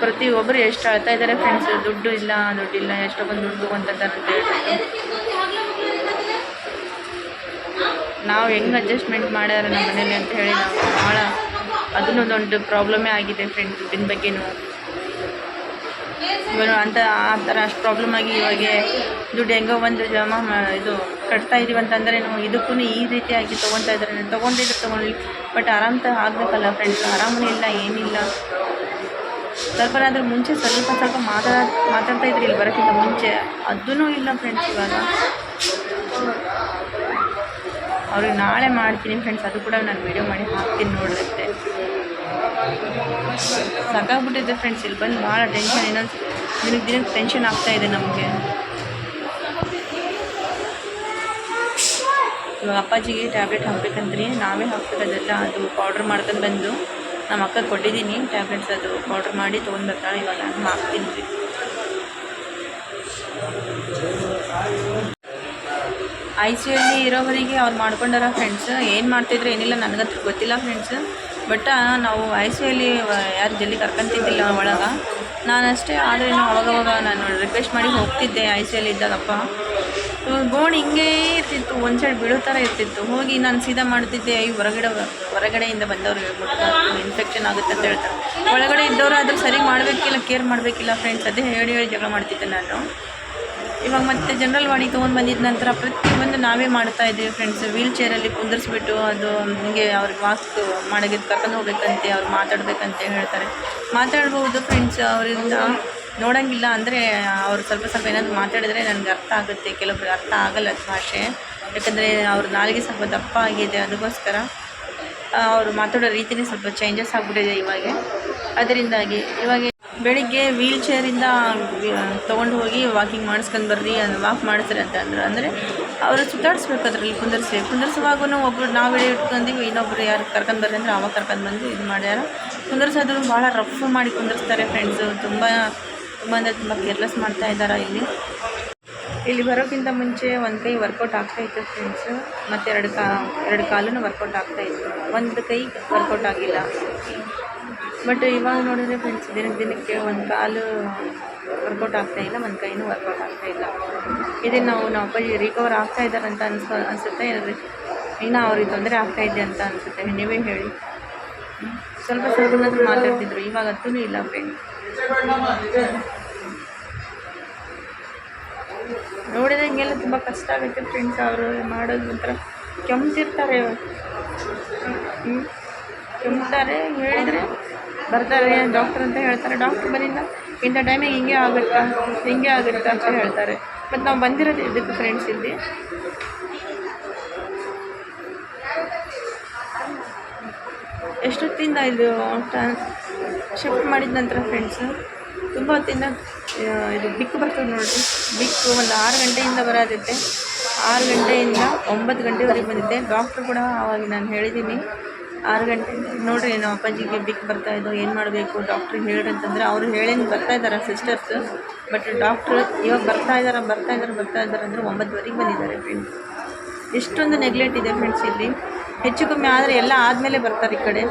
ಪ್ರತಿಯೊಬ್ಬರು ಎಷ್ಟು ಅಳ್ತಾ ಇದ್ದಾರೆ ಫ್ರೆಂಡ್ಸ್ ದುಡ್ಡು ಇಲ್ಲ ದುಡ್ಡಿಲ್ಲ ಎಷ್ಟೋ ಬಂದು ದುಡ್ಡು ತೊಗೊತಿದ್ದಾರೆ ಅಂತ ಹೇಳ್ಬಿಟ್ಟು ನಾವು ಹೆಂಗೆ ಅಡ್ಜಸ್ಟ್ಮೆಂಟ್ ಮಾಡ್ಯಾರ ನಮ್ಮ ಮನೇಲಿ ಅಂತ ಹೇಳಿ ನಾವು ಭಾಳ ಅದನ್ನೊಂದು ಪ್ರಾಬ್ಲಮೇ ಆಗಿದೆ ಫ್ರೆಂಡ್ಸ್ ದುಡ್ಡಿನ ಬಗ್ಗೆನೂ. ಇವರು ಅಂತ ಆ ಥರ ಅಷ್ಟು ಪ್ರಾಬ್ಲಮ್ ಆಗಿ ಇವಾಗ ದುಡ್ಡು ಹೆಂಗೋ ಒಂದು ಜಮಾ ಇದು ಕಟ್ತಾ ಇದೀವಿ ಅಂತಂದರೆ ನಾವು ಇದಕ್ಕೂ ಈ ರೀತಿಯಾಗಿ ತೊಗೊತಾ ಇದ್ದಾರೆ. ತೊಗೊಂಡಿದ್ರೆ ತೊಗೊಂಡಿಲ್ಲ ಬಟ್ ಆರಾಮ್ ತ ಆಗಬೇಕಲ್ಲ ಫ್ರೆಂಡ್ಸ್ ಆರಾಮೂ ಇಲ್ಲ, ಏನಿಲ್ಲ. ಸ್ವಲ್ಪನಾದ್ರೂ ಮುಂಚೆ ಸ್ವಲ್ಪ ಸ್ವಲ್ಪ ಮಾತಾಡ ಮಾತಾಡ್ತಾ ಇದ್ರಿ ಇಲ್ಲಿ ಬರೋಕ್ಕಿಂತ ಮುಂಚೆ. ಅದೂ ಇಲ್ಲ ಫ್ರೆಂಡ್ಸ್ ಇವಾಗ. ಅವ್ರಿಗೆ ನಾಳೆ ಮಾಡ್ತೀನಿ ಫ್ರೆಂಡ್ಸ್ ಅದು ಕೂಡ ನಾನು ವೀಡಿಯೋ ಮಾಡಿ ಹಾಕ್ತೀನಿ ನೋಡಿರುತ್ತೆ ಸಾಕಾಗ್ಬಿಟ್ಟಿದೆ ಫ್ರೆಂಡ್ಸ್ ಇಲ್ಲಿ ಬಂದು ಭಾಳ ಟೆನ್ಷನ್ ಇನ್ನೊಂದು ದಿನಕ್ಕೆ ದಿನಕ್ಕೆ ಟೆನ್ಷನ್ ಆಗ್ತಾ ಇದೆ ನಮಗೆ. ಇವಾಗ ಅಪ್ಪಾಜಿಗೆ ಟ್ಯಾಬ್ಲೆಟ್ ಹಾಕ್ಬೇಕಂದ್ರಿ ನಾವೇ ಹಾಕ್ಬೇಕದೆಲ್ಲ ಅದು ಪೌಡ್ರ್ ಮಾಡ್ಕೊಂಡು ಬಂದು ನಮ್ಮ ಅಕ್ಕ ಕೊಟ್ಟಿದ್ದೀನಿ ಟ್ಯಾಬ್ಲೆಟ್ಸ್ ಅದು ಪೌಡ್ರ್ ಮಾಡಿ ತೊಗೊಂಡು ಬರ್ತಾಳೆ ಇವಾಗ ನಾನು ಹಾಕ್ತೀನಿ ಐ ಸಿ ಯಲ್ಲಿ ಇರೋವರಿಗೆ ಅವ್ರು ಮಾಡ್ಕೊಂಡಾರ ಫ್ರೆಂಡ್ಸ್ ಏನು ಮಾಡ್ತಿದ್ರು ಏನಿಲ್ಲ, ನನಗಂತೂ ಗೊತ್ತಿಲ್ಲ ಫ್ರೆಂಡ್ಸ್ ಬಟ್ ನಾವು ಐ ಸಿ ಯಲ್ಲಿ ಯಾರು ಜಲ್ದಿ ಕರ್ಕೊಂತಿದ್ದಿಲ್ಲ ಒಳಗೆ. ನಾನಷ್ಟೇ ಆದರೆ ಅವಾಗವಾಗ ನಾನು ರಿಕ್ವೆಸ್ಟ್ ಮಾಡಿ ಹೋಗ್ತಿದ್ದೆ ಐ ಸಿ ಎಲ್ ಇದ್ದಾಗಪ್ಪ ಬೋರ್ಡ್ ಹಿಂಗೇ ಇರ್ತಿತ್ತು, ಒಂದು ಸೈಡ್ ಬಿಡೋ ಥರ ಇರ್ತಿತ್ತು. ಹೋಗಿ ನಾನು ಸೀದಾ ಮಾಡ್ತಿದ್ದೆ ಈ ಹೊರಗಡೆ ಹೊರಗಡೆಯಿಂದ ಬಂದವರು ಹೇಳ್ಬಿಟ್ಟು ಇನ್ಫೆಕ್ಷನ್ ಆಗುತ್ತೆ ಅಂತ ಹೇಳ್ತಾರೆ. ಒಳಗಡೆ ಇದ್ದವರು ಆದರೂ ಸರಿ ಮಾಡಬೇಕಿಲ್ಲ ಕೇರ್ ಮಾಡಬೇಕಿಲ್ಲ ಫ್ರೆಂಡ್ಸ್ ಅದೇ ಹೇಳಿ ಹೇಳಿ ಜಗಳ ಮಾಡ್ತಿದ್ದೆ ನಾನು. ಇವಾಗ ಮತ್ತೆ ಜನರಲ್ ವಾಣಿ ತೊಗೊಂಡು ಬಂದಿದ್ದ ನಂತರ ಪ್ರತಿಯೊಂದು ನಾವೇ ಮಾಡ್ತಾ ಇದ್ದೀವಿ ಫ್ರೆಂಡ್ಸ್ ವೀಲ್ ಚೇರಲ್ಲಿ ಕುಂದರ್ಸ್ಬಿಟ್ಟು ಅದು ಹಿಂಗೆ ಅವ್ರಿಗೆ ಮಾಸ್ಕ್ ಮಾಡೋಕ್ಕೆ ಕರ್ಕೊಂಡು ಹೋಗ್ಬೇಕಂತೆ, ಅವ್ರು ಮಾತಾಡ್ಬೇಕಂತ ಹೇಳ್ತಾರೆ. ಮಾತಾಡ್ಬೋದು ಫ್ರೆಂಡ್ಸ್ ಅವರಿಂದ. ನೋಡೋಂಗಿಲ್ಲ ಅಂದರೆ ಅವ್ರು ಸ್ವಲ್ಪ ಸ್ವಲ್ಪ ಏನಾದರೂ ಮಾತಾಡಿದ್ರೆ ನನಗೆ ಅರ್ಥ ಆಗುತ್ತೆ. ಕೆಲವೊಬ್ರಿಗೆ ಅರ್ಥ ಆಗಲ್ಲ ಭಾಷೆ. ಯಾಕಂದರೆ ಅವ್ರ ನಾಲಿಗೆ ಸ್ವಲ್ಪ ದಪ್ಪ ಆಗಿದೆ ಅದಕ್ಕೋಸ್ಕರ ಅವರು ಮಾತಾಡೋ ರೀತಿನೇ ಸ್ವಲ್ಪ ಚೇಂಜಸ್ ಆಗ್ಬಿಟ್ಟಿದೆ ಇವಾಗ. ಅದರಿಂದಾಗಿ ಇವಾಗ ಬೆಳಿಗ್ಗೆ ವೀಲ್ ಚೇರಿಂದ ತೊಗೊಂಡು ಹೋಗಿ ವಾಕಿಂಗ್ ಮಾಡಿಸ್ಕೊಂಡು ಬರ್ರಿ ವಾಕ್ ಮಾಡಿಸ್ರಿ ಅಂತ ಅಂದ್ರೆ. ಅಂದರೆ ಅವರು ಸುತ್ತಾಡಿಸ್ಬೇಕು ಅದರಲ್ಲಿ ಕುಂದರ್ಸಿ ಕುಂದರ್ಸುವಾಗೂ ಒಬ್ಬರು ನಾವು ಇಟ್ಕೊಂಡಿವಿ, ಇನ್ನೊಬ್ರು ಯಾರು ಕರ್ಕೊಂಡು ಬರ್ರಿ ಅಂದರೆ ಅವಾಗ ಕರ್ಕೊಂಡು ಬಂದು ಇದು ಮಾಡ್ಯಾರ. ಕುಂದರ್ಸೋದ್ರು ಭಾಳ ರಫ್ ಮಾಡಿ ಕುಂದರ್ಸ್ತಾರೆ ಫ್ರೆಂಡ್ಸು ತುಂಬ ತುಂಬ ಅಂದರೆ ತುಂಬ ಕೇರ್ಲೆಸ್ ಮಾಡ್ತಾ ಇದ್ದಾರೆ ಇಲ್ಲಿ. ಇಲ್ಲಿ ಬರೋಕ್ಕಿಂತ ಮುಂಚೆ ಒಂದು ಕೈ ವರ್ಕೌಟ್ ಆಗ್ತಾ ಇತ್ತು ಫ್ರೆಂಡ್ಸು ಮತ್ತು ಎರಡು ಕಾ, ಎರಡು ಕಾಲೂ ವರ್ಕೌಟ್ ಆಗ್ತಾ ಇತ್ತು. ಒಂದು ಕೈ ವರ್ಕೌಟ್ ಆಗಿಲ್ಲ. ಬಟ್ ಇವಾಗ ನೋಡಿದ್ರೆ ಫ್ರೆಂಡ್ಸ್ ದಿನಕ್ಕೆ ದಿನಕ್ಕೆ ಒಂದು ಕಾಲು ವರ್ಕೌಟ್ ಆಗ್ತಾ ಇಲ್ಲ, ಒಂದು ಕೈನೂ ವರ್ಕೌಟ್ ಆಗ್ತಾ ಇಲ್ಲ. ಇದನ್ನು ನಾವು ನಮ್ಮ ಅಪ್ಪಾಜಿ ರಿಕವರ್ ಆಗ್ತಾ ಇದ್ದಾರೆ ಅಂತ ಅನ್ಸ್ಕೊ ಅನಿಸುತ್ತೆ ಇನ್ನೂ ಅವ್ರಿಗೆ ತೊಂದರೆ ಇದೆ ಅಂತ ಅನಿಸುತ್ತೆ, ನೀವೇ ಹೇಳಿ. ಸ್ವಲ್ಪ ಸ್ವಲ್ಪ ಮಾತಾಡ್ತಿದ್ರು ಇವಾಗ ಅಂತೂ ಇಲ್ಲ ಫ್ರೆಂಡ್ ನೋಡಿದಂಗೆಲ್ಲ ತುಂಬ ಕಷ್ಟ ಆಗುತ್ತೆ ಫ್ರೆಂಡ್ಸ್ ಅವರು, ಮಾಡೋದು ಒಂಥರ ಕೆಮ್ತಿರ್ತಾರೆ ಕೆಮ್ತಾರೆ, ಹೇಳಿದರೆ ಬರ್ತಾರೆ ಡಾಕ್ಟರ್ ಅಂತ ಹೇಳ್ತಾರೆ. ಡಾಕ್ಟ್ರ್ ಬರಿಲ್ಲ ಇಂಥ ಟೈಮಿಗೆ ಹಿಂಗೆ ಆಗುತ್ತಾ ಹಿಂಗೆ ಆಗುತ್ತಾ ಅಂತ ಹೇಳ್ತಾರೆ. ಮತ್ತು ನಾವು ಬಂದಿರೋದು ಇದಕ್ಕೆ ಫ್ರೆಂಡ್ಸ್ ಇಲ್ಲಿ. ಎಷ್ಟೊತ್ತಿಂದ ಇದು ಶಿಫ್ಟ್ ಮಾಡಿದ ನಂತರ ಫ್ರೆಂಡ್ಸು ತುಂಬ ಹೊತ್ತಿಂದ ಇದು ಬಿಕ್ಕು ಬರ್ತದೆ ನೋಡಿರಿ. ಬಿಕ್ಕು ಒಂದು ಆರು ಗಂಟೆಯಿಂದ ಬರೋದೈತೆ ಆರು ಗಂಟೆಯಿಂದ ಒಂಬತ್ತು ಗಂಟೆವರೆಗೆ ಬಂದಿದ್ದೆ ಡಾಕ್ಟ್ರು ಕೂಡ ಆವಾಗ ನಾನು ಹೇಳಿದ್ದೀನಿ. ಆರು ಗಂಟೆ ನೋಡಿರಿ ನಮ್ಮ ಅಪ್ಪಾಜಿಗೆ ಬಿಕ್ ಬರ್ತಾ ಇದ್ದೋ ಏನು ಮಾಡಬೇಕು ಡಾಕ್ಟ್ರಿಗೆ ಹೇಳ್ರಿ ಅಂತಂದ್ರೆ ಅವರು ಹೇಳೇನು ಬರ್ತಾ ಇದ್ದಾರೆ ಸಿಸ್ಟರ್ಸ್ ಬಟ್ ಡಾಕ್ಟ್ರು ಇವಾಗ ಬರ್ತಾ ಇದ್ದಾರೆ ಬರ್ತಾ ಇದ್ದಾರೆ ಬರ್ತಾ ಇದ್ದಾರೆ ಅಂದರೆ ಒಂಬತ್ತುವರೆಗೆ ಬಂದಿದ್ದಾರೆ ಫ್ರೆಂಡ್ಸ್ ಎಷ್ಟೊಂದು ನೆಗ್ಲೆಕ್ಟ್ ಇದೆ ಫ್ರೆಂಡ್ಸ್ ಇಲ್ಲಿ. ಹೆಚ್ಚು ಕಮ್ಮಿ ಆದರೆ ಎಲ್ಲ ಆದಮೇಲೆ ಬರ್ತಾರೆ ಈ ಕಡೆ.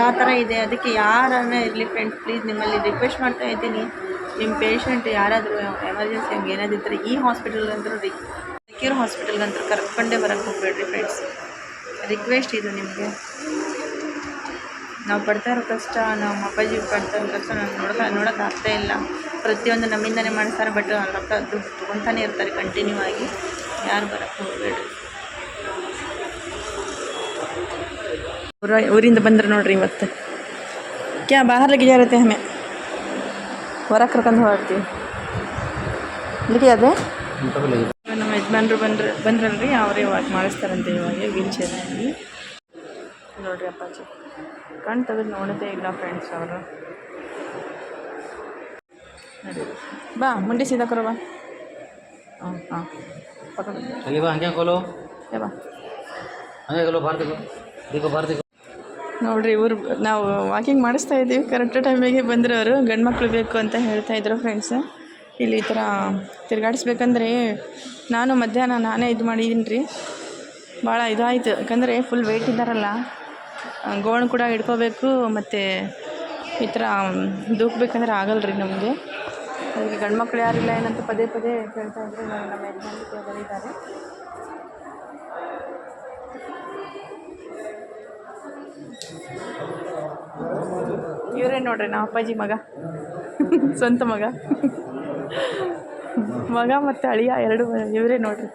ಆ ಥರ ಇದೆ. ಅದಕ್ಕೆ ಯಾರನ್ನ ಇರಲಿ ಫ್ರೆಂಡ್ಸ್ ಪ್ಲೀಸ್ ನಿಮ್ಮಲ್ಲಿ ರಿಕ್ವೆಸ್ಟ್ ಮಾಡ್ತಾ ಇದ್ದೀನಿ. ನಿಮ್ಮ ಪೇಷಂಟ್ ಯಾರಾದರೂ ಎಮರ್ಜೆನ್ಸಿ ಹಂಗೆ ಏನಾದಿದ್ದರೆ ಈ ಹಾಸ್ಪಿಟಲ್ಗಂತರೂ ರಿ. ಸೆಕ್ಯೂರ್ ಹಾಸ್ಪಿಟಲ್ಗಂತೂ ಕರ್ಕೊಂಡೇ ಬರೋಕ್ಕೆ ಹೋಗಬೇಡ್ರಿ ಫ್ರೆಂಡ್ಸ್ ರಿಕ್ವೆಸ್ಟ್ ಇದು ನಿಮಗೆ. ನಾವು ಪಡ್ತಾ ಇರೋ ಕಷ್ಟ ನಮ್ಮ ಅಪ್ಪಾಜಿ ಪಡ್ತಾ ಇರೋ ಕಷ್ಟ ನಾನು ನೋಡೋಕೆ ನೋಡೋಕೆ ಆಗ್ತಾ ಇಲ್ಲ. ಪ್ರತಿಯೊಂದು ನಮ್ಮಿಂದನೇ ಮಾಡ್ತಾರೆ ಬಟ್ ರೊಕ್ಕ ದುಡ್ಡು ತೊಗೊತಾನೆ ಇರ್ತಾರೆ ಕಂಟಿನ್ಯೂ ಆಗಿ. ಯಾರು ಬರೋಕ್ಕೆ ಹೋಗಬೇಡ್ರಿ. ಊರ, ಊರಿಂದ ಬಂದ್ರೆ ನೋಡ್ರಿ ಇವತ್ತು. ಕ್ಯಾ ಬಾಹರ್ ಗಿಜಾರತ್ತೆ ಹಮೆ ಹೊರಗೆ ಕರ್ಕೊಂಡು ಹೊರಡ್ತೀವಿ. ಇಲ್ಲಿ ಅದೇ? ನಮ್ಮ ಯಜಮಾನ್ರು ಬಂದ್ರೆ, ಬಂದ್ರಲ್ರಿ, ಅವರೇ ಮಾಡಿಸ್ತಾರಂತೆ ಇವಾಗ ವೀಲ್ ಚೇರಲ್ಲಿ ನೋಡ್ರಿ ಅಪ್ಪಾಜಿ. ಕಣ್ ತೆಗೆದು ನೋಡೋದೇ ಇಲ್ಲ ಫ್ರೆಂಡ್ಸ್ ಅವರು. ಬಾ ಮುಂಡಿ ಸೀದಾ ಕರೋ ಬಾ. ಹಾಂ ಹಾಂ ಬಾ. ನೋಡ್ರಿ ಇವ್ರು ನಾವು ವಾಕಿಂಗ್ ಮಾಡಿಸ್ತಾ ಇದ್ದೀವಿ. ಕರೆಕ್ಟ್ ಟೈಮಿಗೆ ಬಂದರು ಅವರು. ಗಂಡು ಮಕ್ಕಳು ಬೇಕು ಅಂತ ಹೇಳ್ತಾ ಇದ್ರು ಫ್ರೆಂಡ್ಸ್ ಇಲ್ಲಿ ಈ ಥರ ತಿರುಗಾಡಿಸ್ಬೇಕಂದ್ರೆ ನಾನು ಮಧ್ಯಾಹ್ನ ನಾನೇ ಇದು ಮಾಡಿದ್ದೀನಿ ರೀ ಭಾಳ ಇದಾಯಿತು. ಯಾಕಂದರೆ ಫುಲ್ ವೆಯ್ಟ್ ಇದ್ದಾರಲ್ಲ. ಗೋಣ್ ಕೂಡ ಹಿಡ್ಕೋಬೇಕು, ಮತ್ತು ಈ ಥರ ದೂಕ್ಬೇಕಂದ್ರೆ ಆಗಲ್ಲ ರೀ ನಮಗೆ. ಅದಕ್ಕೆ ಗಂಡು ಮಕ್ಳು ಯಾರಿಲ್ಲ ಏನಂತ ಪದೇ ಪದೇ ಕೇಳ್ತಾ ಇವಾಗ ನಮ್ಮ ಯಜಮಾನ್ರು ಬರೀತಾರೆ ಇವರೇ ನೋಡ್ರಿ ನಮ್ಮ ಅಪ್ಪಾಜಿ ಮಗ? ಸ್ವಂತ ಮಗ? ಮಗ ಮತ್ತು ಅಳಿಯ ಎರಡು ಇವರೇ ನೋಡ್ರಿ.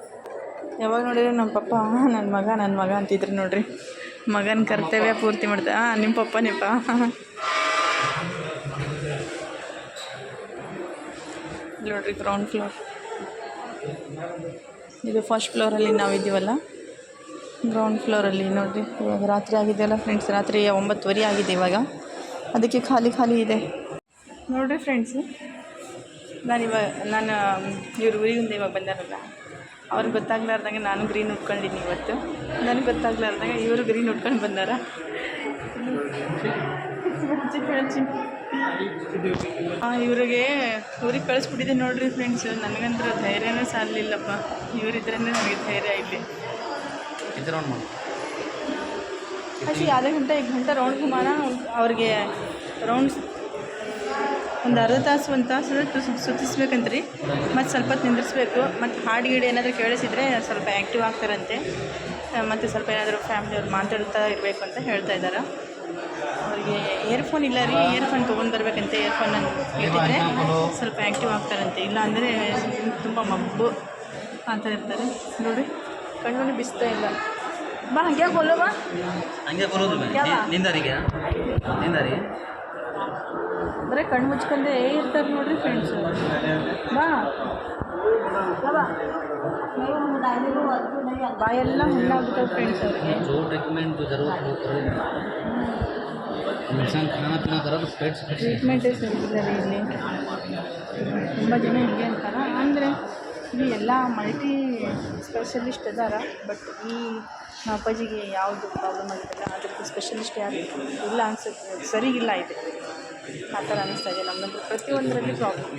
ಯಾವಾಗ ನೋಡಿದ್ರೆ ನಮ್ಮ ಪಪ್ಪ ನನ್ನ ಮಗ ನನ್ನ ಮಗ ಅಂತಿದ್ರು ನೋಡ್ರಿ. ಮಗನ ಕರ್ತವ್ಯ ಪೂರ್ತಿ ಮಾಡ್ತಾ ಹಾಂ ನಿಮ್ಮ ಪಪ್ಪ ನಿಪ್ಪ ನೋಡ್ರಿ ಗ್ರೌಂಡ್ ಫ್ಲೋರ್ ಇದು ಫಸ್ಟ್ ಫ್ಲೋರಲ್ಲಿ ನಾವಿದ್ದೀವಲ್ಲ ಗ್ರೌಂಡ್ ಫ್ಲೋರಲ್ಲಿ ನೋಡಿರಿ, ಇವಾಗ ರಾತ್ರಿ ಆಗಿದೆಯಲ್ಲ ಫ್ರೆಂಡ್ಸ್ ರಾತ್ರಿ ಒಂಬತ್ತುವರೆ ಆಗಿದೆ ಇವಾಗ. ಅದಕ್ಕೆ ಖಾಲಿ ಖಾಲಿ ಇದೆ. ನೋಡಿರಿ ಫ್ರೆಂಡ್ಸು ನಾನು ಇವಾಗ ನಾನು ಇವ್ರ ಊರಿಂದ ಇವಾಗ ಬಂದಾರಲ್ಲ. ಅವ್ರಿಗೆ ಗೊತ್ತಾಗ್ಲಾರ್ದಂಗೆ ನಾನು ಗ್ರೀನ್ ಉಟ್ಕೊಂಡಿನಿ ಇವತ್ತು. ನನಗೆ ಗೊತ್ತಾಗ್ಲಾರ್ದಂಗೆ ಇವರು ಗ್ರೀನ್ ಉಟ್ಕೊಂಡು ಬಂದಾರ. ಇವರಿಗೆ ಊರಿಗೆ ಕಳಿಸ್ಬಿಟ್ಟಿದ್ದೆ ನೋಡ್ರಿ ಫ್ರೆಂಡ್ಸ್ ನನಗಂತೂ ಧೈರ್ಯನೇ ಸಾಲಿಲ್ಲಪ್ಪ ಇವರಿದ್ರೆ ನನಗೆ ಧೈರ್ಯ ಇಲ್ಲಿ. ಅಷ್ಟೇ ಯಾವುದೇ ಗಂಟೆ ಈ ಗಂಟೆ ರೌಂಡ್ ಮಾನ ಅವ್ರಿಗೆ ರೌಂಡ್ಸ್ ಒಂದು ಅರ್ಧ ತಾಸು ಒಂದು ತಾಸು ಸುತ್ತಿಸ್ಬೇಕಂತ್ರಿ. ಮತ್ತು ಸ್ವಲ್ಪ ಹೊತ್ತು ನಿಂದಿರಿಸ್ಬೇಕು. ಮತ್ತು ಹಾಡು ಗೀಡು ಏನಾದರೂ ಕೇಳಿಸಿದ್ರೆ ಸ್ವಲ್ಪ ಆ್ಯಕ್ಟಿವ್ ಆಗ್ತಾರಂತೆ. ಮತ್ತು ಸ್ವಲ್ಪ ಏನಾದರೂ ಫ್ಯಾಮಿಲಿಯವ್ರು ಮಾತಾಡ್ತಾ ಇರಬೇಕು ಅಂತ ಹೇಳ್ತಾ ಇದ್ದಾರೆ ಅವ್ರಿಗೆ ಇಯರ್ಫೋನ್ ಇಲ್ಲ ರೀ ಇಯರ್ಫೋನ್ ತೊಗೊಂಡು ಬರಬೇಕಂತೆ ಇಯರ್ಫೋನ್ ಇಟ್ಟಿದ್ರೆ ಸ್ವಲ್ಪ ಆ್ಯಕ್ಟಿವ್ ಆಗ್ತಾರಂತೆ. ಇಲ್ಲ ಅಂದರೆ ತುಂಬ ಮಬ್ಬು ಅಂತ ಇರ್ತಾರೆ. ನೋಡಿ ಕಣ್ಣು ಬಿಸ್ತಾ ಇಲ್ಲ. ಬಾ ಹಂಗೆ ಕೊಲ್ಲೋ ಬಾ. ಹಂಗೆ ಬರೋದು? ಯಾವ? ನಿಂದ ರೀ ನಿಂದ ರೀ ಬರೀ ಕಣ್ಣು ಮುಚ್ಕೊಂಡೆ ಇರ್ತಾರೆ ನೋಡ್ರಿ ಫ್ರೆಂಡ್ಸು ಬಾ ಬಾಯೆಲ್ಲ ಮುನ್ನಾಗ್ಬಿಟ್ಟವು ಫ್ರೆಂಡ್ಸ್ ಅವ್ರಿಗೆ ಟ್ರೀಟ್ಮೆಂಟೇ ಸಿಗ್ತಿದ್ದಾರೆ ಇಲ್ಲಿ ತುಂಬ ಜನ ಹೀಗೆ ಅಂತಾರ ಅಂದರೆ ಇಲ್ಲಿ ಎಲ್ಲ ಮಲ್ಟಿ ಸ್ಪೆಷಲಿಸ್ಟ್ ಇದ್ದಾರೆ ಬಟ್ ಈ ನಮ್ಮ ಅಪ್ಪಾಜಿಗೆ ಯಾವುದು ಪ್ರಾಬ್ಲಮ್ ಆಗಿರಲ್ಲ ಅದಕ್ಕೆ ಸ್ಪೆಷಲಿಸ್ಟ್ ಯಾರು ಇಲ್ಲ ಅನ್ಸುತ್ತೆ ಸರಿಗಿಲ್ಲ ಇದೆ ಆ ಥರ ಅನ್ನಿಸ್ತಾ ಇದೆ ನಮ್ಮದು ಪ್ರತಿಯೊಂದರಲ್ಲಿ ಪ್ರಾಬ್ಲಮ್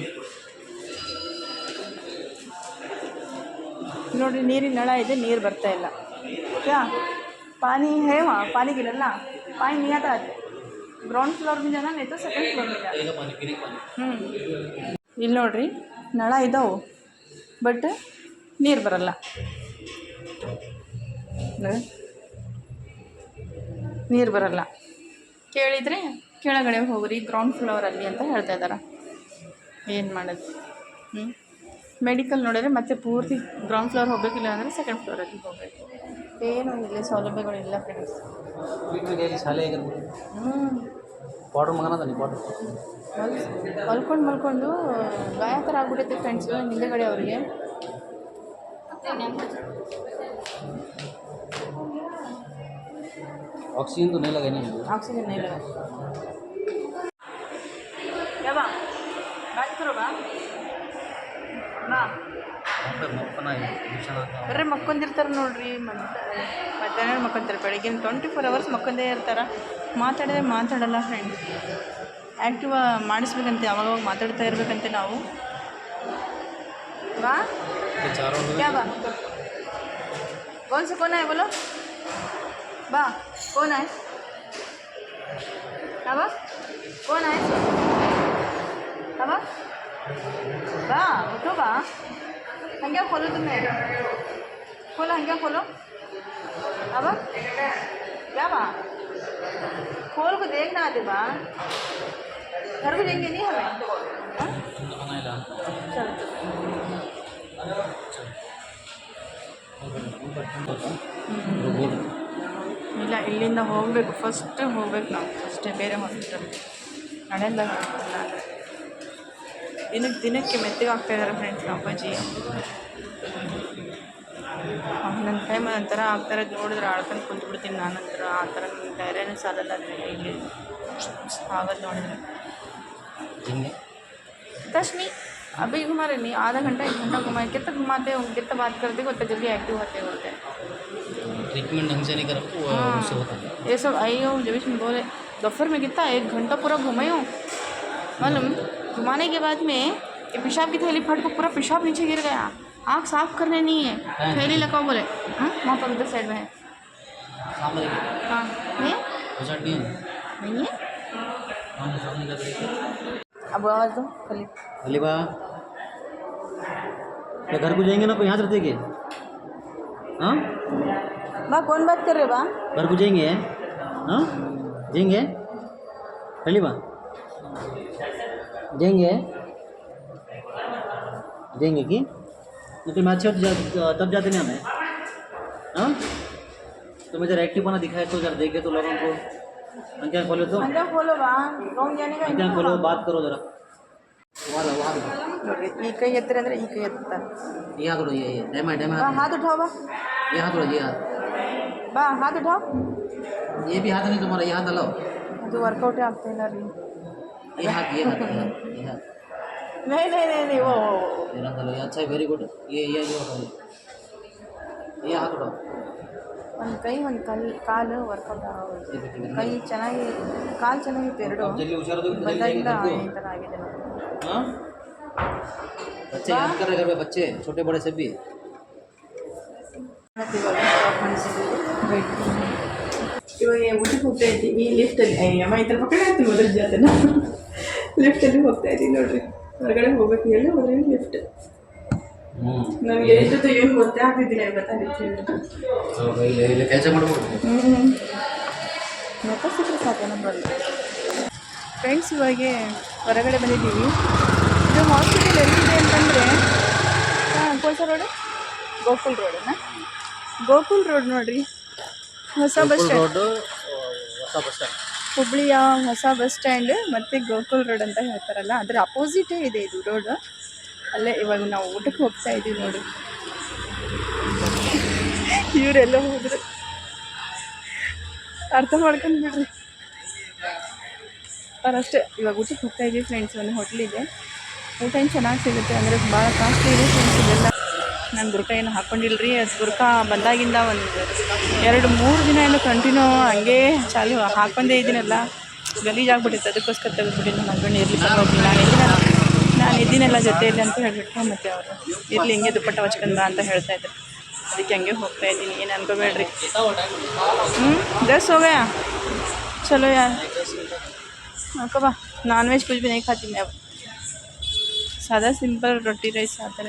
ನೋಡಿ, ನೀರಿನ ನಳ ಇದೆ, ನೀರು ಬರ್ತಾ ಇಲ್ಲ. ಓಕೆ ಪಾನಿ ಹೇವ ಪಾನಿ ಪಾನಿ ನೀ ಆಟ ಆದ್ರೆ ಗ್ರೌಂಡ್ ಫ್ಲೋರ್ ಮಿಂದನ ಸೆಕೆಂಡ್ ಫ್ಲೋರ್ ಮಿಂದ ಹ್ಞೂ ಇಲ್ಲಿ ನೋಡಿರಿ, ನಳ ಇದಾವೆ ಬಟ್ ನೀರು ಬರಲ್ಲ. ನೀರು ಬರಲ್ಲ. ಕೇಳಿದರೆ ಕೆಳಗಡೆ ಹೋಗ್ರಿ ಗ್ರೌಂಡ್ ಫ್ಲೋರ್ ಅಲ್ಲಿ ಅಂತ ಹೇಳ್ತಾ ಇದ್ದಾರೆ ಏನು ಮಾಡೋದು? ಹ್ಞೂ ಮೆಡಿಕಲ್ ನೋಡಿದ್ರೆ ಮತ್ತೆ ಪೂರ್ತಿ ಗ್ರೌಂಡ್ ಫ್ಲೋರ್ ಹೋಗಬೇಕಿಲ್ಲ ಅಂದರೆ ಸೆಕೆಂಡ್ ಫ್ಲೋರಲ್ಲಿ ಹೋಗಬೇಕು. ಏನೂ ಇಲ್ಲ ಸೌಲಭ್ಯಗಳಿಲ್ಲ ಫ್ರೆಂಡ್ಸ್ ಶಾಲೆ ಹ್ಞೂ ಮಲ್ಕೊಂಡು ಮಲ್ಕೊಂಡು ಗಾಯ ಥರ ಆಗ್ಬಿಟ್ಟೈತೆ ಫ್ರೆಂಡ್ಸ್ ಹಿಂದೆಗಡೆ ಅವರಿಗೆ. ಆಕ್ಸಿಜನ್ ಆಕ್ಸಿಜನ್ ಇಲ್ಲ ಬಾತ್ ಕರೋ ಬಾ ಬಾ ಮಕ್ಕನ ಬರ್ರಿ ಮಕ್ಕೊಂದಿರ್ತಾರೆ ನೋಡ್ರಿ ಮತ್ತೆ ಮಧ್ಯಾಹ್ನ ಮಕ್ಕೊಂತಾರೆ ಬೆಳಗ್ಗೆ ಟ್ವೆಂಟಿ ಫೋರ್ ಅವರ್ಸ್ ಮಕ್ಕೊಂದೇ ಇರ್ತಾರೆ ಮಾತಾಡಿದ್ರೆ ಮಾತಾಡಲ್ಲ ಫ್ರೆಂಡ್ ಆ್ಯಕ್ಟಿವ್ ಮಾಡಿಸ್ಬೇಕಂತೆ ಅವಾಗ ಅವಾಗ ಮಾತಾಡ್ತಾ ಇರ್ಬೇಕಂತೆ ನಾವು ಬಾ चारों क्या बा कौन से कौन है बोलो बा कौन है अब कौन है अब बा उठो बा हंगे खोलो तुम्हें खोलो हंगे खोलो अब क्या बा खोल को देखना आते बा घर को देंगे नहीं हमें हाँ? चलो ಇಲ್ಲ ಇಲ್ಲಿಂದ ಹೋಗಬೇಕು ಫಸ್ಟ್ ಹೋಗ್ಬೇಕು ನಾವು ಅಷ್ಟೇ ಬೇರೆ ಹಾಸ್ಪಿಟಲ್ ನಡೆಯಲ್ಲ ದಿನಕ್ಕೆ ದಿನಕ್ಕೆ ಮೆತ್ತಗೆ ಆಗ್ತಾ ಇದ್ದಾರೆ ಫ್ರೆಂಡ್ಸ್ ಅಪ್ಪಾಜಿ ನನ್ನ ಟೈಮ್ ಒಂಥರ ಆಗ್ತಾರೆ ನೋಡಿದ್ರೆ ಆಡ್ಕೊಂಡು ಕುಂತ್ಬಿಡ್ತೀನಿ ನಾನಂತರ ಆ ಥರ ಧೈರ್ಯನೂ ಸಾಲಲ್ಲ ಇಲ್ಲಿ ಆಗೋದು ನೋಡಿದ್ರೆ ಹಿಂಗೆ दस नहीं अभी घुमा रहे नहीं आधा घंटा एक घंटा घुमाए कितना घुमाते हो कितना बात करते हो उतना जल्दी एक्टिव होते होते हैं ट्रीटमेंट ढंग से नहीं करो वो हाँ। उससे होता है ये सब आई हूँ जब इसमें बोले दोपहर में कितना एक घंटा पूरा घुमाई हूँ मालूम घुमाने के बाद में ये पेशाब की थैली फट को पूरा पेशाब नीचे गिर गया। आँख साफ़ करने नहीं है। हाँ। थैली लगाओ बोले। हाँ वहाँ पर उधर साइड में है। हाँ नहीं? नहीं देखिए अब आवाज़ दो खाली। अलीबा क्या घर को जाएँगे ना कोई यहाँ से रहते हाँ? बा कौन बात कर रहे बा? घर को जाएँगे? हाँ? जाएँगे? अलीबा जाएंगे जाएंगे कि नहीं तो मैं अच्छे होते जा, तब जाते नहीं हमें हाँ तो मैं जरा एक्टिव बना दिखाए तो जरा देखे तो लोगों को अंकिया खोलो तो अंदर खोलो बा गाँव जाने का अंकिया खोलो बात करो जरा वहाँ लो, वहाँ लो। ನೋಡ್ರಿ ಈ ಕೈ ಎತ್ತರ ಅಂದ್ರೆ ಈ ಕೈ ಎತ್ತಾರೆ ये हाथ उड़ो ये ये डैमा डैमा बा हाथ उठाओ बा ये हाथ उड़ो ये हाथ ಬಾ ಹಾತ್ ಉಠಾವ್ ये भी हाथ नहीं तुम्हारा ये हाथ हलाओ ಅದು ವರ್ಕೌಟೇ ಆಗ್ತಾ ಇಲ್ಲ ರೀ ये हाथ ये हाथ ये हाथ ये हाथ ನೈ ನೈ ನೈ ನೈ ಓ ये हाथ हलाओ ये अच्छा है वेरी गुड ये ये जो हलाओ ये हाथ उठाओ ಒಂದು ಕೈ ಒಂದು ಕೈ ಕಾಲು ವರ್ಕೌಟ್ ಆಗೋದು ये देखिए ಕೈ ಚೆನ್ನಾಗಿ ಕಾಲು ಚೆನ್ನಾಗಿತ್ತು ಎರಡು अब जल्दी उछाल दो ಬಂದಾಗಿಂದ जल्दी ಈ ಥರ ಆಗಿದೆ ನೋಡಿ. हाँ बच्चे याद कर रहे घर में बच्चे छोटे बड़े सभी ಮತ್ತೆ ಇವಾಗ stop ಮಾಡಿಸಿದ್ವಿ. Wait. ಇವಾಗ ಊಟಕ್ಕೆ ಹೋಗ್ತಾ ಇದ್ದೀವಿ ಲಿಫ್ಟಲ್ಲಿ ಅಮ್ಮ ಈ ಥರ ಪಕ್ಕಡೆ ಆಗ್ತೀವಿ ಮೊದಲ ಜಾತನ ಲಿಫ್ಟಲ್ಲಿ ಹೋಗ್ತಾ ಇದ್ದೀನಿ ನೋಡ್ರಿ. ಹೊರಗಡೆ ಹೋಗ್ಬೇಕು ಹೇಳಿ ಹೋದ್ರೆ ಲಿಫ್ಟ್ ಏನು ಗೊತ್ತೇ ಆಗ್ತಿದ್ದಿಲ್ಲ ಗೊತ್ತಾಗಿತ್ತು ಇಲ್ಲಿ ಇಲ್ಲಿ ಕೆಲಸ ಮಾಡ್ಬೋದು. ಹ್ಞೂ ಮತ್ತೆ ಸಿಕ್ಕರೆ ಸಾಕು ನಮ್ಮಲ್ಲಿ. ಫ್ರೆಂಡ್ಸ್ ಇವಾಗ ಹೊರಗಡೆ ಬಂದಿದ್ದೀವಿ. ಇದು ಹಾಸ್ಪಿಟಲ್ ಎಲ್ಲಿದೆ ಅಂತಂದರೆ ಹಾಂ ಕೋಲ್ಸ ರೋಡು? ಗೋಕುಲ್ ರೋಡನ್ನ ಗೋಕುಲ್ ರೋಡ್ ನೋಡ್ರಿ. ಹೊಸ ಬಸ್ ಸ್ಟ್ಯಾಂಡ್ ರೋಡು ಹೊಸ ಬಸ್ ಸ್ಟ್ಯಾಂಡ್ ಹುಬ್ಳಿಯ ಹೊಸ ಬಸ್ ಸ್ಟ್ಯಾಂಡ್ ಮತ್ತು ಗೋಕುಲ್ ರೋಡ್ ಅಂತ ಹೇಳ್ತಾರಲ್ಲ, ಅದರ ಅಪೋಸಿಟೇ ಇದೆ ಇದು ರೋಡ್. ಅಲ್ಲೇ ಇವಾಗ ನಾವು ಊಟಕ್ಕೆ ಹೋಗ್ತಾ ಇದ್ದೀವಿ ನೋಡಿ. ಇವರೆಲ್ಲ ಹೋದ್ರು. ಅರ್ಥ ಮಾಡ್ಕೊಂಡು ಬಿಡ್ರಿ. ಅವರಷ್ಟೇ ಇವಾಗ ಊಟಕ್ಕೆ ಹೋಗ್ತಾ ಇದ್ದೀವಿ ಫ್ರೆಂಡ್ಸ್ ಒಂದು ಹೋಟ್ಲಿಗೆ ಊಟ ಏನು ಚೆನ್ನಾಗಿ ಸಿಗುತ್ತೆ ಅಂದರೆ, ಭಾಳ ಕಾಸ್ಟ್ಲಿ ಇದೆ ಫ್ರೆಂಡ್ಸ್ ಇದೆಲ್ಲ. ನಾನು ಬುರ್ಕ ಏನು ಹಾಕ್ಕೊಂಡಿಲ್ರಿ ಅದು ಬುರ್ಕ ಬಂದಾಗಿಂದ ಒಂದು ಎರಡು ಮೂರು ದಿನ ಏನು ಕಂಟಿನ್ಯೂ ಹಂಗೆ ಚಾಲು ಹಾಕೊಂಡೇ ಇದ್ದೀನಲ್ಲ ಗಲೀಜಾಗ್ಬಿಟ್ಟಿತ್ತು ಅದಕ್ಕೋಸ್ಕರ ತೆಗೆದ್ಬಿಟ್ಟು ನನ್ನ ಹಸ್ಬೆಂಡ್ ಇರಲಿ ಪರವಾಗಿ ನಾನು ಇದ್ದೀನ ನಾನು ಇದ್ದೀನಲ್ಲ ಜೊತೆಯಲ್ಲಿ ಅಂತ ಹೇಳ್ಬಿಟ್ಟು ಮತ್ತು ಅವರು ಇರಲಿ ಹಿಂಗೆ ದುಪ್ಪಟ್ಟ ಹಚ್ಕೊಂಡ್ ಬಾ ಅಂತ ಹೇಳ್ತಾ ಇದ್ರು ಅದಕ್ಕೆ ಹಂಗೆ ಹೋಗ್ತಾ ಇದ್ದೀನಿ ಏನು ಅನ್ಕೋಬೇಡ್ರಿ ಹ್ಞೂ दस हो गया चलो यार हाँ कब नॉन वेज कुछ भी नहीं खाती मैं अब ಸಾದಾ ಸಿಂಪಲ್ ರೊಟ್ಟಿ ರೈಸ್ ಆ ಥರ.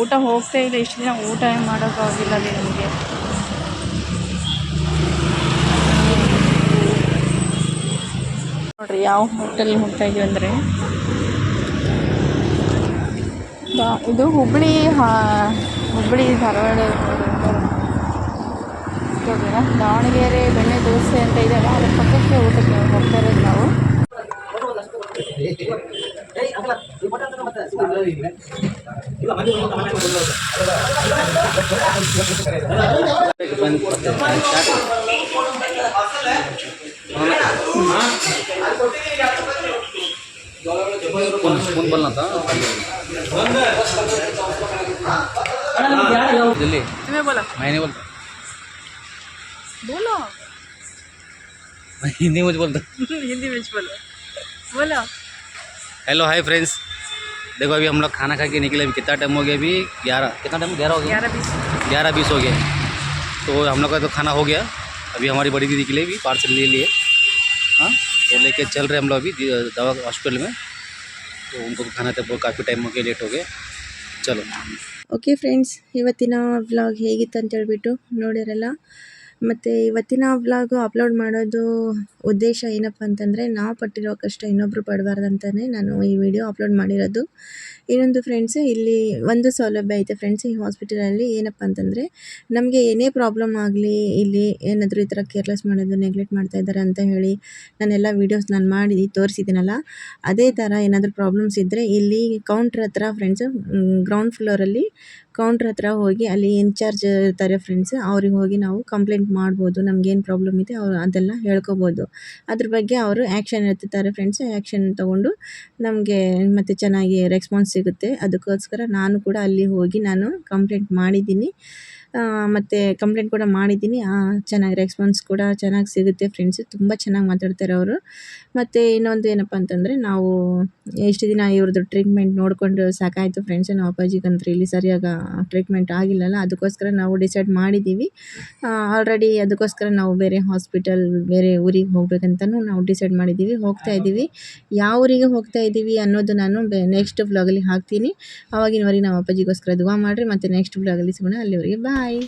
ಊಟ ಹೋಗ್ತಾ ಇಲ್ಲ, ಇಷ್ಟು ದಿನ ಊಟ ಮಾಡೋಕ್ಕಾಗಿಲ್ಲ ರೀ ನಮಗೆ. ನೋಡ್ರಿ ಯಾವ ಹೋಟೆಲ್ ಹೋಗ್ತಾ ಇದೀವಿ ಅಂದರೆ. ಇದು ಹುಬ್ಬಳ್ಳಿ ಹುಬ್ಬಳ್ಳಿ ಧಾರವಾಡ ದಾವಣಗೆರೆ ಬೆಣ್ಣೆ ದೋಸೆ ಅಂತ ಇದೆಯಲ್ಲ ಅದ್ರ ಪಕ್ಕಕ್ಕೆ ಊಟಕ್ಕೆ ಹೋಗ್ತಾ ಇರೋದು ನಾವು. था दिल्ली बोला। मैं नहीं बोलता बोलो। हिंदी में बोलता। हिंदी में बोलो। बोलो। हेलो हाय फ्रेंड्स देखो अभी हम लोग खाना खा के निकले अभी कितना टाइम हो गया अभी ग्यारह कितना टाइम ग्यारह हो गया ग्यारह बीस ग्यारह बीस हो गए तो हम लोग का तो खाना हो गया अभी हमारी बड़ी दीदी के लिए भी पार्सल ले लिए हाँ तो लेके चल रहे हम लोग अभी दी- दवा हॉस्पिटल में तो उनको खाना था वो काफ़ी टाइम हो गया लेट हो गए चलो ಓಕೆ ಫ್ರೆಂಡ್ಸ್ ಇವತ್ತಿನ ವ್ಲಾಗ್ ಹೇಗಿತ್ತು ಅಂತ ಹೇಳ್ಬಿಟ್ಟು ನೋಡಿರಲ್ಲ ಮತ್ತು ಇವತ್ತಿನ ವ್ಲಾಗು ಅಪ್ಲೋಡ್ ಮಾಡೋದು ಉದ್ದೇಶ ಏನಪ್ಪ ಅಂತಂದರೆ, ನಾವು ಪಟ್ಟಿರೋ ಕಷ್ಟ ಇನ್ನೊಬ್ಬರು ಪಡಬಾರ್ದಂತಲೇ ನಾನು ಈ ವಿಡಿಯೋ ಅಪ್ಲೋಡ್ ಮಾಡಿರೋದು. ಇನ್ನೊಂದು ಫ್ರೆಂಡ್ಸ್ ಇಲ್ಲಿ ಒಂದು ಸೌಲಭ್ಯ ಐತೆ ಫ್ರೆಂಡ್ಸ್ ಈ ಹಾಸ್ಪಿಟಲಲ್ಲಿ ಏನಪ್ಪ ಅಂತಂದರೆ, ನಮಗೆ ಏನೇ ಪ್ರಾಬ್ಲಮ್ ಆಗಲಿ, ಇಲ್ಲಿ ಏನಾದರೂ ಈ ಥರ ಕೇರ್ಲೆಸ್ ಮಾಡೋದು ನೆಗ್ಲೆಕ್ಟ್ ಮಾಡ್ತಾ ಇದ್ದಾರೆ ಅಂತ ಹೇಳಿ ನಾನೆಲ್ಲ ವೀಡಿಯೋಸ್ ನಾನು ಮಾಡಿ ತೋರಿಸಿದ್ದೀನಲ್ಲ, ಅದೇ ಥರ ಏನಾದರೂ ಪ್ರಾಬ್ಲಮ್ಸ್ ಇದ್ದರೆ ಇಲ್ಲಿ ಕೌಂಟ್ರ್ ಹತ್ರ ಫ್ರೆಂಡ್ಸ್ ಗ್ರೌಂಡ್ ಫ್ಲೋರಲ್ಲಿ ಕೌಂಟ್ರ್ ಹತ್ರ ಹೋಗಿ ಅಲ್ಲಿ ಇನ್ಚಾರ್ಜ್ ಇರ್ತಾರೆ ಫ್ರೆಂಡ್ಸ್ ಅವ್ರಿಗೆ ಹೋಗಿ ನಾವು ಕಂಪ್ಲೇಂಟ್ ಮಾಡ್ಬೋದು ನಮ್ಗೇನು ಪ್ರಾಬ್ಲಮ್ ಇದೆ, ಅವ್ರು ಅದೆಲ್ಲ ಹೇಳ್ಕೊಬೋದು. ಅದ್ರ ಬಗ್ಗೆ ಅವರು ಆ್ಯಕ್ಷನ್ ಎತ್ತುತ್ತಾರೆ ಫ್ರೆಂಡ್ಸ್ ಆ್ಯಕ್ಷನ್ ತೊಗೊಂಡು ನಮಗೆ ಮತ್ತು ಚೆನ್ನಾಗಿ ರೆಸ್ಪಾನ್ಸ್ ಸಿಗುತ್ತೆ. ಅದಕ್ಕೋಸ್ಕರ ನಾನು ಕೂಡ ಅಲ್ಲಿ ಹೋಗಿ ನಾನು ಕಂಪ್ಲೇಂಟ್ ಮಾಡಿದ್ದೀನಿ. ಮತ್ತು ಕಂಪ್ಲೇಂಟ್ ಕೂಡ ಮಾಡಿದ್ದೀನಿ. ಚೆನ್ನಾಗಿ ರೆಸ್ಪಾನ್ಸ್ ಕೂಡ ಚೆನ್ನಾಗಿ ಸಿಗುತ್ತೆ ಫ್ರೆಂಡ್ಸ್ ತುಂಬ ಚೆನ್ನಾಗಿ ಮಾತಾಡ್ತಾರೆ ಅವರು. ಮತ್ತು ಇನ್ನೊಂದು ಏನಪ್ಪ ಅಂತಂದರೆ ನಾವು ಎಷ್ಟು ದಿನ ಇವ್ರದ್ದು ಟ್ರೀಟ್ಮೆಂಟ್ ನೋಡಿಕೊಂಡು ಸಾಕಾಯಿತು ಫ್ರೆಂಡ್ಸ್ ನಮ್ಮ ಅಪ್ಪಾಜಿಗಂತೂ ಇಲ್ಲಿ ಸರಿಯಾಗಿ ಟ್ರೀಟ್ಮೆಂಟ್ ಆಗಿಲ್ಲಲ್ಲ, ಅದಕ್ಕೋಸ್ಕರ ನಾವು ಡಿಸೈಡ್ ಮಾಡಿದ್ದೀವಿ ಆಲ್ರೆಡಿ ಅದಕ್ಕೋಸ್ಕರ ನಾವು ಬೇರೆ ಹಾಸ್ಪಿಟಲ್ ಬೇರೆ ಊರಿಗೆ ಹೋಗ್ಬೇಕಂತಲೂ ನಾವು ಡಿಸೈಡ್ ಮಾಡಿದ್ದೀವಿ ಹೋಗ್ತಾ ಇದ್ದೀವಿ. ಯಾವ ಊರಿಗೆ ಹೋಗ್ತಾ ಇದ್ದೀವಿ ಅನ್ನೋದು ನಾನು ಬೆ ನೆಕ್ಸ್ಟ್ ಬ್ಲಾಗಲ್ಲಿ ಹಾಕ್ತೀನಿ. ಅವಾಗಿನವರೆಗೆ ನಮ್ಮ ಅಪ್ಪಾಜಿಗೋಸ್ಕರ ದುವಾ ಮಾಡಿರಿ, ಮತ್ತು ನೆಕ್ಸ್ಟ್ ಬ್ಲಾಗಲ್ಲಿ ಸಿಗೋಣ. ಅಲ್ಲಿವರೆಗೆ ಬಾಯ್